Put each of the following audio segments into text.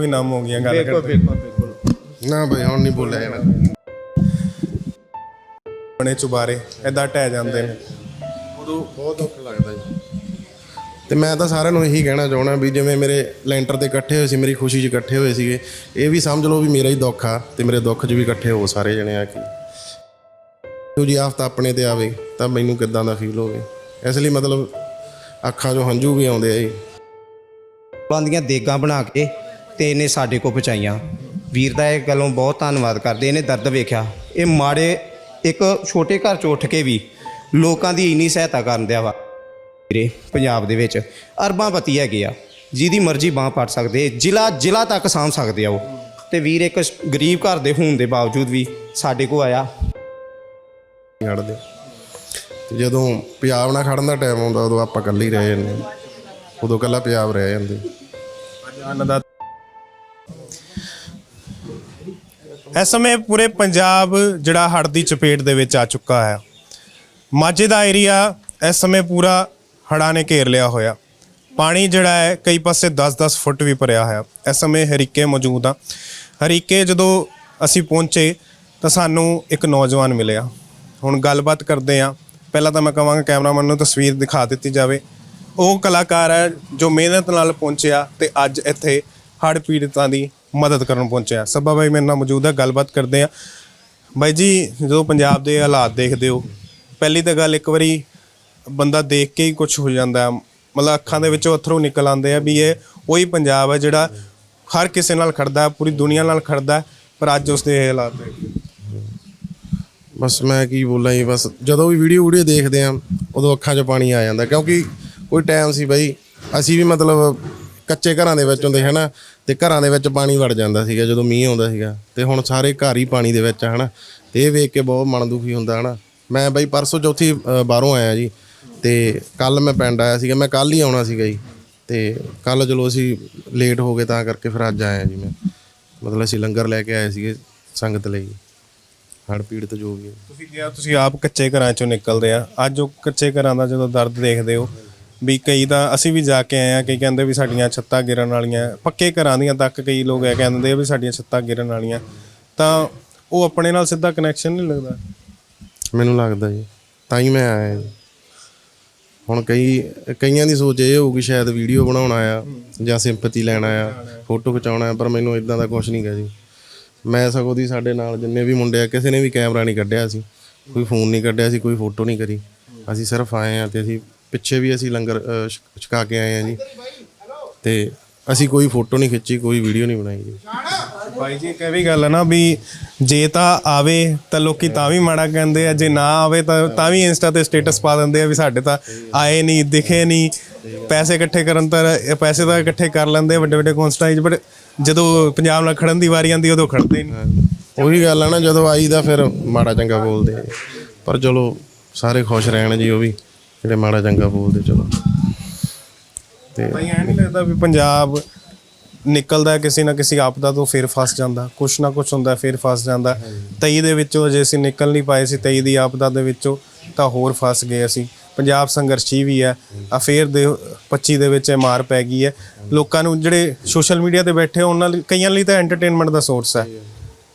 ਵੀ ਨਾਮ ਹੋ ਗਈਆਂ ਗੱਲ ਬਿਲਕੁਲ ਕਰਦੇ। ਬਿਲਕੁਲ ਬਿਲਕੁਲ ਨਾ ਬਈ ਹੁਣ ਨਹੀਂ ਬੋਲਿਆ ਜਾਣਾ। ਬਣੇ ਚੁਬਾਰੇ ਐਦਾਂ ਟਹਿ ਜਾਂਦੇ ਨੇ। ਉਦੋਂ ਬਹੁਤ ਦੁੱਖ ਲੱਗਦਾ ਜੀ। ਤੇ ਮੈਂ ਤਾਂ ਸਾਰਿਆਂ ਨੂੰ ਇਹੀ ਕਹਿਣਾ ਚਾਹਣਾ ਵੀ ਜਿਵੇਂ ਮੇਰੇ ਲੈਂਟਰ ਤੇ ਇਕੱਠੇ ਹੋਏ ਸੀ ਮੇਰੀ ਖੁਸ਼ੀ 'ਚ ਇਕੱਠੇ ਹੋਏ ਸੀਗੇ ਇਹ ਵੀ ਸਮਝ ਲਓ ਵੀ ਮੇਰਾ ਹੀ ਦੁੱਖ ਆ ਤੇ ਮੇਰੇ ਦੁੱਖ 'ਚ ਵੀ ਇਕੱਠੇ ਹੋ ਸਾਰੇ ਜਣੇ ਆ ਕੇ। ਜੋ ਜੀ ਆਫਤ ਆਪਣੇ ਤੇ ਆਵੇ ਤਾਂ ਮੈਨੂੰ ਕਿੱਦਾਂ ਦਾ ਫੀਲ ਹੋਵੇ। ਇਸ ਲਈ ਮਤਲਬ ਅੱਖਾਂ 'ਚੋਂ ਹੰਝੂ ਵੀ ਆਉਂਦੇ ਆ ਜੀ। ਫੁੱਲਾਂ ਦੀਆਂ ਦੇਗਾਂ ਬਣਾ ਕੇ ਤੇ ਇਹਨੇ ਸਾਡੇ ਕੋ ਪਹੁੰਚਾਈਆਂ। ਵੀਰ ਦਾ ਇਹ ਗੱਲੋਂ ਬਹੁਤ ਧੰਨਵਾਦ ਕਰਦੇ ਇਹਨੇ ਦਰਦ ਵੇਖਿਆ। ਇਹ ਮਾੜੇ ਇੱਕ ਛੋਟੇ ਘਰ ਚੋਂ ਉੱਠ ਕੇ ਵੀ ਲੋਕਾਂ ਦੀ ਇੰਨੀ ਸਹਾਇਤਾ ਕਰਨ ਦਿਆ ਵਾ। ਵੀਰੇ ਪੰਜਾਬ ਦੇ ਵਿੱਚ ਅਰਬਾਂ ਪਤੀ ਹੈਗੇ ਆ ਜਿਹਦੀ ਮਰਜ਼ੀ ਬਾਹ ਪੜ ਸਕਦੇ ਜ਼ਿਲ੍ਹਾ ਜ਼ਿਲ੍ਹਾ ਤੱਕ ਸਾਂਭ ਸਕਦੇ ਆ ਉਹ। ਤੇ ਵੀਰ ਇੱਕ ਗਰੀਬ ਘਰ ਦੇ ਹੋਣ ਦੇ ਬਾਵਜੂਦ ਵੀ ਸਾਡੇ ਕੋ ਆਇਆ। ਖੜਦੇ। ਤੇ ਜਦੋਂ ਪੰਜਾਬ ਨਾਲ ਖੜਨ ਦਾ ਟਾਈਮ ਆਉਂਦਾ ਉਦੋਂ ਆਪਾਂ ਇਕੱਲੇ ਹੀ ਰਹਿ ਜਾਂਦੇ ਹਾਂ। ਉਦੋਂ ਇਕੱਲਾ ਪੰਜਾਬ ਰਹਿ ਜਾਂਦੇ। ਅੰਨ ਦਾ ਇਸ ਸਮੇਂ ਪੂਰੇ ਪੰਜਾਬ ਜਿਹੜਾ ਹੜ੍ਹ ਦੀ ਚਪੇਟ ਦੇ ਵਿੱਚ ਆ ਚੁੱਕਾ ਹੈ। ਮਾਝੇ ਦਾ ਏਰੀਆ ਇਸ ਸਮੇਂ ਪੂਰਾ ਹੜ੍ਹਾਂ ਨੇ ਘੇਰ ਲਿਆ ਹੋਇਆ। ਪਾਣੀ ਜਿਹੜਾ ਹੈ ਕਈ ਪਾਸੇ 10-10 ਫੁੱਟ ਵੀ ਭਰਿਆ ਹੋਇਆ। ਇਸ ਸਮੇਂ ਹਰੀਕੇ ਮੌਜੂਦ ਆ। ਹਰੀਕੇ ਜਦੋਂ ਅਸੀਂ ਪਹੁੰਚੇ ਤਾਂ ਸਾਨੂੰ ਇੱਕ ਨੌਜਵਾਨ ਮਿਲਿਆ। ਹੁਣ ਗੱਲਬਾਤ ਕਰਦੇ ਆ ਪਹਿਲਾਂ ਤਾਂ ਮੈਂ ਕਹਾਂਗਾ ਕੈਮਰਾਮੈਨ ਨੂੰ ਤਸਵੀਰ ਦਿਖਾ ਦਿੱਤੀ ਜਾਵੇ। ਉਹ ਕਲਾਕਾਰ ਹੈ ਜੋ ਮਿਹਨਤ ਨਾਲ ਪਹੁੰਚਿਆ ਤੇ ਅੱਜ ਇੱਥੇ ਹੜ੍ਹ ਪੀੜਤਾਂ ਦੀ ਮਦਦ ਕਰਨ ਪਹੁੰਚਿਆ। ਸਭਾ ਬਾਈ ਮੇਰੇ ਨਾਲ ਮੌਜੂਦ ਹੈ, ਗੱਲਬਾਤ ਕਰਦੇ ਆ ਬਾਈ ਜੀ, ਜਦੋਂ ਪੰਜਾਬ ਦੇ ਹਾਲਾਤ ਦੇਖਦੇ ਹੋ, ਪਹਿਲੀ ਤਾਂ ਗੱਲ ਇੱਕ ਵਾਰੀ ਬੰਦਾ ਦੇਖ ਕੇ ਹੀ ਕੁਝ ਹੋ ਜਾਂਦਾ ਮਤਲਬ ਅੱਖਾਂ ਦੇ ਵਿੱਚੋਂ ਅਥਰੂ ਨਿਕਲ ਆਉਂਦੇ ਆ ਵੀ ਇਹ ਉਹੀ ਪੰਜਾਬ ਹੈ ਜਿਹੜਾ ਹਰ ਕਿਸੇ ਨਾਲ ਖੜਦਾ ਪੂਰੀ ਦੁਨੀਆ ਨਾਲ ਖੜਦਾ ਪਰ ਅੱਜ ਉਸ ਦੇ ਇਹ ਹਾਲਾਤ ਦੇਖ। ਬਸ ਮੈਂ ਕੀ ਬੋਲਾਂ ਜੀ, ਬਸ ਜਦੋਂ ਵੀ ਵੀਡੀਓ ਵੀਡੀਓ ਦੇਖਦੇ ਆ ਉਦੋਂ ਅੱਖਾਂ 'ਚ ਪਾਣੀ ਆ ਜਾਂਦਾ। ਕਿਉਂਕਿ ਕੋਈ ਟਾਈਮ ਸੀ ਬਾਈ, ਅਸੀਂ ਵੀ ਮਤਲਬ ਕੱਚੇ ਘਰਾਂ ਦੇ ਵਿੱਚ ਹੁੰਦੇ ਹਨਾ? ਤੇ ਘਰਾਂ ਦੇ ਵਿੱਚ ਪਾਣੀ ਵੜ ਜਾਂਦਾ ਸੀਗਾ, ਜਦੋਂ ਮੀਂਹ ਆਉਂਦਾ ਸੀਗਾ। ਤੇ ਹੁਣ ਸਾਰੇ ਘਰ ਹੀ ਪਾਣੀ ਦੇ ਵਿੱਚ ਆ, ਹਨਾ। ਤੇ ਇਹ ਵੇਖ ਕੇ ਬਹੁਤ ਮਨ ਦੁਖੀ ਹੁੰਦਾ, ਹਨਾ। ਮੈਂ ਬਈ ਪਰਸੋਂ ਚੌਥੀ ਬਾਹਰੋਂ ਆਇਆ ਜੀ, ਤੇ ਕੱਲ ਮੈਂ ਪਿੰਡ ਆਇਆ ਸੀਗਾ, ਮੈਂ ਕੱਲ ਹੀ ਆਉਣਾ ਸੀਗਾ ਜੀ। ਤੇ ਕੱਲ ਚਲੋ ਅਸੀਂ ਲੇਟ ਹੋ ਗਏ, ਤਾਂ ਕਰਕੇ ਫਿਰ ਅੱਜ ਆਇਆ ਜੀ ਮੈਂ। ਮਤਲਬ ਅਸੀਂ ਲੰਗਰ ਲੈ ਕੇ ਆਏ ਸੀਗੇ ਸੰਗਤ ਲਈ। ਹੜ੍ਹ ਪੀੜਤ ਜੋ ਵੀ ਤੁਸੀਂ ਕਿਹਾ ਤੁਸੀਂ ਆਪ ਕੱਚੇ ਘਰਾਂ ਚੋਂ ਨਿਕਲਦੇ ਆ, ਅੱਜ ਉਹ ਕੱਚੇ ਘਰਾਂ ਦਾ ਜਦੋਂ ਦਰਦ ਦੇਖਦੇ ਹੋ ਵੀ ਕਈ ਤਾਂ ਅਸੀਂ ਵੀ ਜਾ ਕੇ ਆਏ ਆ ਕਈ ਕਹਿੰਦੇ ਵੀ ਸਾਡੀਆਂ ਛੱਤਾਂ ਗਿਰਨ ਵਾਲੀਆਂ, ਪੱਕੇ ਘਰਾਂ ਦੀਆਂ ਤੱਕ ਕਈ ਲੋਕ ਇਹ ਕਹਿੰਦੇ ਆ ਵੀ ਸਾਡੀਆਂ ਛੱਤਾਂ ਗਿਰਨ ਵਾਲੀਆਂ। ਤਾਂ ਉਹ ਆਪਣੇ ਨਾਲ ਸਿੱਧਾ ਕਨੈਕਸ਼ਨ ਨਹੀਂ ਲੱਗਦਾ। ਮੈਨੂੰ ਲੱਗਦਾ ਜੀ, ਤਾਂ ਹੀ ਮੈਂ ਆਇਆ ਜੀ। ਹੁਣ ਕਈ, ਕਈਆਂ ਦੀ ਸੋਚ ਇਹ ਹੋਊਗੀ ਸ਼ਾਇਦ ਵੀਡੀਓ ਬਣਾਉਣਾ ਆ ਜਾਂ ਸਿੰਪਥੀ ਲੈਣਾ ਆ ਫੋਟੋ ਖਿਚਾਉਣਾ ਆ ਪਰ ਮੈਨੂੰ ਇਦਾਂ ਦਾ ਕੁਝ ਨਹੀਂ ਗਾ ਜੀ। ਮੈਂ ਸਗੋਂ ਦੀ ਸਾਡੇ ਨਾਲ ਜਿੰਨੇ ਵੀ ਮੁੰਡੇ ਆ, ਕਿਸੇ ਨੇ ਵੀ ਕੈਮਰਾ ਨਹੀਂ ਕੱਢਿਆ ਸੀ, ਕੋਈ ਫੋਨ ਨਹੀਂ ਕੱਢਿਆ ਸੀ, ਕੋਈ ਫੋਟੋ ਨਹੀਂ ਕਰੀ। ਅਸੀਂ ਸਿਰਫ ਆਏ ਆ ਤੇ ਅਸੀਂ ਪਿੱਛੇ ਵੀ ਅਸੀਂ ਲੰਗਰ ਅ, ਛਕ- ਛਕਾ ਕੇ ਆਏ ਆ ਜੀ। ਤੇ ਅਸੀਂ ਕੋਈ ਫੋਟੋ ਨਹੀਂ ਖਿੱਚੀ ਕੋਈ ਵੀਡੀਓ ਨਹੀਂ ਬਣਾਈ ਜੀ। ਭਾਈ ਜੀ ਇੱਕ ਇਹ ਵੀ ਗੱਲ ਹੈ ਨਾ ਵੀ ਜੇ ਤਾਂ ਆਵੇ ਤਾਂ ਲੋਕੀ ਤਾਂ ਵੀ ਮਾੜਾ ਕਹਿੰਦੇ ਆ ਜੇ ਨਾ ਆਵੇ ਤਾਂ ਤਾਂ ਵੀ ਇੰਸਟਾ ਤੇ ਸਟੇਟਸ ਪਾ ਦਿੰਦੇ ਆ ਵੀ ਸਾਡੇ ਤਾਂ ਆਏ ਨਹੀਂ ਦਿਖੇ ਨਹੀਂ। ਪੈਸੇ ਇਕੱਠੇ ਕਰਨ ਤਾਂ ਇਹ ਪੈਸੇ ਤਾਂ ਇਕੱਠੇ ਕਰ ਲੈਂਦੇ ਆ ਵੱਡੇ ਵੱਡੇ ਕੌਂਸਟਾਂ 'ਚ ਬਟ ਜਦੋਂ ਪੰਜਾਬ ਨਾਲ ਖੜਨ ਦੀ ਵਾਰੀ ਆਉਂਦੀ ਉਦੋਂ ਖੜਦੇ ਹੀ ਨਹੀਂ। ਉਹੀ ਗੱਲ ਆ ਨਾ ਜਦੋਂ ਆਈ ਦਾ ਫਿਰ ਮਾੜਾ ਚੰਗਾ ਬੋਲਦੇ ਆ। ਪਰ ਚਲੋ ਸਾਰੇ ਖੁਸ਼ ਰਹਿਣ ਜੀ ਉਹ ਵੀ। ਜਿਹੜੇ ਮਾੜਾ ਚੰਗਾ ਬੋਲਦੇ, ਚਲੋ। ਤੇ ਭਾਈ, ਐ ਨਹੀਂ ਲੱਗਦਾ ਵੀ ਪੰਜਾਬ ਨਿਕਲਦਾ ਕਿਸੇ ਨਾ ਕਿਸੇ ਆਪਦਾ ਤੋਂ ਫਿਰ ਫਸ ਜਾਂਦਾ। ਕੁਛ ਨਾ ਕੁਛ ਹੁੰਦਾ, ਫਿਰ ਫਸ ਜਾਂਦਾ। 23 ਦੇ ਵਿੱਚੋਂ ਜੇ ਅਸੀਂ ਨਿਕਲ ਨਹੀਂ ਪਾਏ ਸੀ 23 ਦੀ ਆਪਦਾ ਦੇ ਵਿੱਚੋਂ ਤਾਂ ਹੋਰ ਫਸ ਗਏ ਅਸੀਂ। ਪੰਜਾਬ ਸੰਘਰਸ਼ੀ ਵੀ ਹੈ। ਆ ਫੇਰ ਦੇ 25 ਦੇ ਵਿੱਚ ਇਹ ਮਾਰ ਪੈ ਗਈ ਹੈ। ਲੋਕਾਂ ਨੂੰ ਜਿਹੜੇ ਸੋਸ਼ਲ ਮੀਡੀਆ ਤੇ ਬੈਠੇ ਉਹਨਾਂ ਲਈ, ਕਈਆਂ ਲਈ ਤਾਂ ਐਂਟਰਟੇਨਮੈਂਟ ਦਾ ਸੋਰਸ ਹੈ।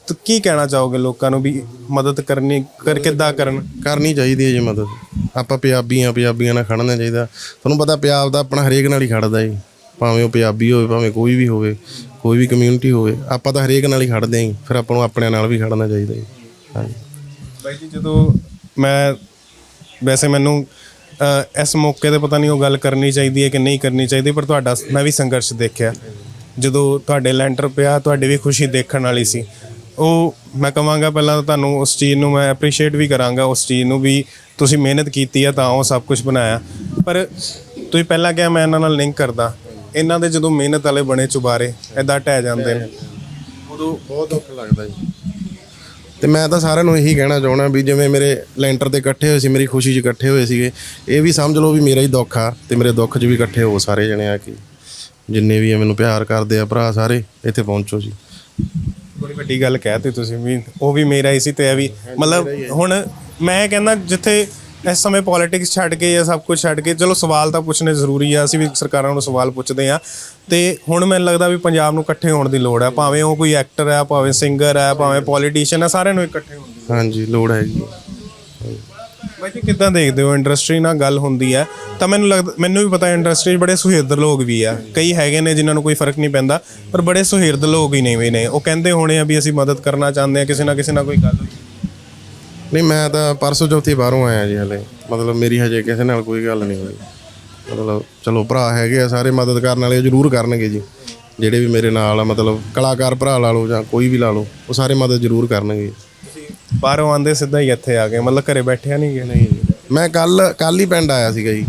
ਤਾਂ ਕੀ ਕਹਿਣਾ ਚਾਹੋਗੇ ਲੋਕਾਂ ਨੂੰ ਵੀ ਮਦਦ ਕਰਨੀ ਕਰ ਕਿੱਦਾਂ ਕਰਨ? ਕਰਨੀ ਚਾਹੀਦੀ ਹੈ ਜੀ ਮਦਦ। ਆਪਾਂ ਪੰਜਾਬੀ ਆ ਪੰਜਾਬੀਆਂ ਨਾਲ ਖੜਨਾ ਚਾਹੀਦਾ। ਤੁਹਾਨੂੰ ਪਤਾ ਪੰਜਾਬ ਦਾ ਆਪਣਾ ਹਰੇਕ ਨਾਲ ਹੀ ਖੜਦਾ ਜੀ। ਭਾਵੇਂ ਉਹ ਪੰਜਾਬੀ ਹੋਵੇ ਭਾਵੇਂ ਕੋਈ ਵੀ ਹੋਵੇ ਕੋਈ ਵੀ ਕਮਿਊਨਿਟੀ ਹੋਵੇ ਆਪਾਂ ਤਾਂ ਹਰੇਕ ਨਾਲ ਹੀ ਖੜਦੇ ਆਂ ਫਿਰ ਆਪਾਂ ਨੂੰ ਆਪਣਿਆਂ ਨਾਲ ਵੀ ਖੜਨਾ ਚਾਹੀਦਾ ਜੀ। ਹਾਂਜੀ। ਬਾਈ ਜੀ ਜਦੋਂ ਮੈਂ ਵੈਸੇ ਮੈਨੂੰ ਇਸ ਮੌਕੇ ਤੇ ਪਤਾ ਨਹੀਂ ਉਹ ਗੱਲ ਕਰਨੀ ਚਾਹੀਦੀ ਹੈ ਕਿ ਨਹੀਂ ਕਰਨੀ ਚਾਹੀਦੀ ਪਰ ਤੁਹਾਡਾ ਮੈਂ ਵੀ ਸੰਘਰਸ਼ ਦੇਖਿਆ। ਜਦੋਂ ਤੁਹਾਡੇ ਲੈਂਟਰ ਪਿਆ ਤੁਹਾਡੀ ਵੀ ਖੁਸ਼ੀ ਦੇਖਣ ਵਾਲੀ ਸੀ। ਉਹ ਮੈਂ ਕਹਾਂਗਾ ਪਹਿਲਾਂ ਤਾਂ ਤੁਹਾਨੂੰ ਉਸ ਚੀਜ਼ ਨੂੰ ਮੈਂ ਐਪਰੀਸ਼ੀਏਟ ਵੀ ਕਰਾਂਗਾ, ਉਸ ਚੀਜ਼ ਨੂੰ ਵੀ ਤੁਸੀਂ ਮਿਹਨਤ ਕੀਤੀ ਆ ਤਾਂ ਉਹ ਸਭ ਕੁਝ ਬਣਾਇਆ। ਪਰ ਤੁਸੀਂ ਪਹਿਲਾਂ ਕਿਹਾ ਮੈਂ ਇਹਨਾਂ ਨਾਲ ਲਿੰਕ ਕਰਦਾ। ਇਹਨਾਂ ਦੇ ਜਦੋਂ ਮਿਹਨਤ ਵਾਲੇ ਬਣੇ ਚੁਬਾਰੇ ਐਦਾਂ ਟਹਿ ਜਾਂਦੇ ਨੇ। ਉਦੋਂ ਬਹੁਤ ਦੁੱਖ ਲੱਗਦਾ ਜੀ। ਤੇ ਮੈਂ ਤਾਂ ਸਾਰਿਆਂ ਨੂੰ ਇਹੀ ਕਹਿਣਾ ਚਾਹਣਾ ਵੀ ਜਿਵੇਂ ਮੇਰੇ ਲੈਂਟਰ ਤੇ ਇਕੱਠੇ ਹੋਏ ਸੀ, ਮੇਰੀ ਖੁਸ਼ੀ 'ਚ ਇਕੱਠੇ ਹੋਏ ਸੀਗੇ, ਇਹ ਵੀ ਸਮਝ ਲਓ ਵੀ ਮੇਰਾ ਹੀ ਦੁੱਖ ਆ ਤੇ ਮੇਰੇ ਦੁੱਖ 'ਚ ਵੀ ਇਕੱਠੇ ਹੋ ਸਾਰੇ ਜਣੇ ਆ ਕੇ। ਜਿੰਨੇ ਵੀ ਆ ਮੈਨੂੰ ਪਿਆਰ ਕਰਦੇ ਆ, ਭਰਾ ਸਾਰੇ, ਇੱਥੇ ਪਹੁੰਚੋ ਜੀ। ਬੜੀ ਵੱਡੀ ਗੱਲ ਕਹਿਤੀ ਤੁਸੀਂ ਵੀ, ਉਹ ਵੀ ਮੇਰਾ ਹੀ ਸੀ ਤੇ ਇਹ ਵੀ, ਮਤਲਬ ਹੁਣ ਮੈਂ ਕਹਿੰਦਾ ਜਿੱਥੇ ਇਸ ਸਮੇਂ ਪੋਲਿਟਿਕਸ ਛੱਡ ਕੇ ਜਾਂ ਸਭ ਕੁਝ ਛੱਡ ਕੇ, ਚਲੋ ਸਵਾਲ ਤਾਂ ਪੁੱਛਣੇ ਜ਼ਰੂਰੀ ਆ, ਅਸੀਂ ਵੀ ਸਰਕਾਰਾਂ ਨੂੰ ਸਵਾਲ ਪੁੱਛਦੇ ਆ, ਤੇ ਹੁਣ ਮੈਨੂੰ ਲੱਗਦਾ ਵੀ ਪੰਜਾਬ ਨੂੰ ਇਕੱਠੇ ਹੋਣ ਦੀ ਲੋੜ ਹੈ ਭਾਵੇਂ ਉਹ ਕੋਈ ਐਕਟਰ ਹੈ ਭਾਵੇਂ ਸਿੰਗਰ ਹੈ ਭਾਵੇਂ ਪੋਲੀਟੀਸ਼ੀਅਨ ਹੈ ਸਾਰਿਆਂ ਨੂੰ ਇਕੱਠੇ ਹੋਣ ਦੀ ਹਾਂਜੀ, ਲੋੜ ਹੈਗੀ ਬਾਈ ਜੀ ਕਿੱਦਾਂ ਦੇਖਦੇ ਹੋ? ਇੰਡਸਟਰੀ ਨਾਲ ਗੱਲ ਹੁੰਦੀ ਹੈ ਤਾਂ ਮੈਨੂੰ ਲੱਗਦਾ ਮੈਨੂੰ ਵੀ ਪਤਾ ਇੰਡਸਟਰੀ 'ਚ ਬੜੇ ਸੁਹਿਰਦ ਲੋਕ ਵੀ ਆ। ਕਈ ਹੈਗੇ ਨੇ ਜਿਨ੍ਹਾਂ ਨੂੰ ਕੋਈ ਫ਼ਰਕ ਨਹੀਂ ਪੈਂਦਾ ਪਰ ਬੜੇ ਸੁਹਿਰਦ ਲੋਕ ਹੀ ਨਹੀਂ ਵੀ ਨੇ। ਉਹ ਕਹਿੰਦੇ ਹੋਣੇ ਆ ਵੀ ਅਸੀਂ ਮਦਦ ਕਰਨਾ ਚਾਹੁੰਦੇ ਆ ਕਿਸੇ ਨਾ ਕਿਸੇ ਨਾਲ ਕੋਈ ਗੱਲ ਹੋਈ। ਨਹੀਂ ਮੈਂ ਤਾਂ ਪਰਸੋਂ ਚੌਥੀ ਬਾਹਰੋਂ ਆਇਆ ਜੀ ਹਲੇ। ਮਤਲਬ ਮੇਰੀ ਹਜੇ ਕਿਸੇ ਨਾਲ ਕੋਈ ਗੱਲ ਨਹੀਂ ਹੋਈ। ਮਤਲਬ ਚਲੋ ਭਰਾ ਹੈਗੇ ਆ ਸਾਰੇ ਮਦਦ ਕਰਨ ਵਾਲੇ ਜ਼ਰੂਰ ਕਰਨਗੇ ਜੀ। ਜਿਹੜੇ ਵੀ ਮੇਰੇ ਨਾਲ ਆ ਮਤਲਬ ਕਲਾਕਾਰ ਭਰਾ ਲਾ ਲਓ ਜਾਂ ਕੋਈ ਵੀ ਲਾ ਲਓ ਉਹ ਸਾਰੇ ਮਦਦ ਜ਼ਰੂਰ ਕਰਨਗੇ। ਬਾਹਰੋਂ ਆਂਦੇ ਸਿੱਧਾ ਹੀ ਇੱਥੇ ਆ ਗਏ ਮਤਲਬ ਘਰੇ ਬੈਠਿਆ ਨਹੀਂ ਗਏ। ਨਹੀਂ ਮੈਂ ਕੱਲ ਕੱਲ ਹੀ ਪਿੰਡ ਆਇਆ ਸੀਗਾ ਜੀ।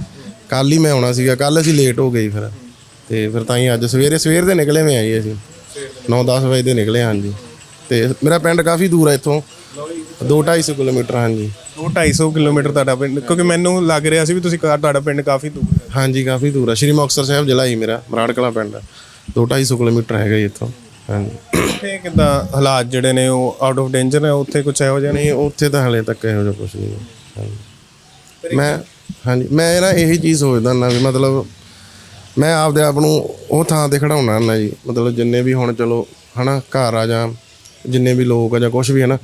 ਕੱਲ ਹੀ ਮੈਂ ਆਉਣਾ ਸੀਗਾ ਕੱਲ ਅਸੀਂ ਲੇਟ ਹੋ ਗਏ ਜੀ ਫਿਰ। ਤੇ ਫਿਰ ਤਾਂ ਹੀ ਅੱਜ ਸਵੇਰੇ ਸਵੇਰ ਦੇ ਨਿਕਲੇ ਮੈਂ ਆਈ ਅਸੀਂ। 9-10 ਵਜੇ ਦੇ ਨਿਕਲੇ ਹਾਂ ਜੀ ਤੇ ਮੇਰਾ ਪਿੰਡ ਕਾਫੀ ਦੂਰ ਹੈ ਇੱਥੋਂ। 2-250 ਕਿਲੋਮੀਟਰ ਹਾਂਜੀ। ਉਹ 250 ਕਿਲੋਮੀਟਰ ਤੁਹਾਡਾ ਪਿੰਡ ਕਿਉਂਕਿ ਮੈਨੂੰ ਲੱਗ ਰਿਹਾ ਸੀ ਵੀ ਤੁਸੀਂ ਕਾ- ਤੁਹਾਡਾ ਪਿੰਡ ਕਾਫੀ ਦੂਰ ਹੈ ਹਾਂਜੀ ਕਾਫੀ ਦੂਰ ਆ। ਸ਼੍ਰੀ ਮੁਕਤਸਰ ਸਾਹਿਬ ਜ਼ਿਲ੍ਹਾ ਹੀ ਮੇਰਾ ਮਰਾੜ ਕਲਾਂ ਪਿੰਡ ਆ। 2-250 ਕਿਲੋਮੀਟਰ ਹੈਗਾ ਜੀ ਇੱਥੋਂ। ਹਾਂਜੀ। ਉੱਥੇ ਕਿਦਾਂ ਹਾਲਾਤ ਜਿਹੜੇ ਨੇ ਉਹ ਆਊਟ ਆਫ ਡੇਂਜਰ ਨੇ? ਉੱਥੇ ਕੁਝ ਇਹੋ ਜਿਹਾ ਨਹੀਂ? ਉੱਥੇ ਤਾਂ ਹਲੇ ਤੱਕ ਇਹੋ ਜਿਹਾ ਕੁਝ ਨਹੀਂ ਹਾਂਜੀ। ਮੈਂ ਹਾਂਜੀ ਮੈਂ ਨਾ ਇਹੀ ਚੀਜ਼ ਸੋਚਦਾ ਨਾ ਵੀ ਮਤਲਬ ਮੈਂ ਆਪਦੇ ਆਪ ਨੂੰ ਉਹ ਥਾਂ ਤੇ ਖੜਾਉਣਾ ਨਾ ਜੀ। ਮਤਲਬ ਜਿੰਨੇ ਵੀ ਹੁਣ ਚਲੋ ਹਨਾ ਘਰ ਆ ਜਾਂ ਜਿੰਨੇ ਵੀ ਲੋਕ ਆ ਜਾਂ ਕੁਝ ਵੀ ਹਨਾ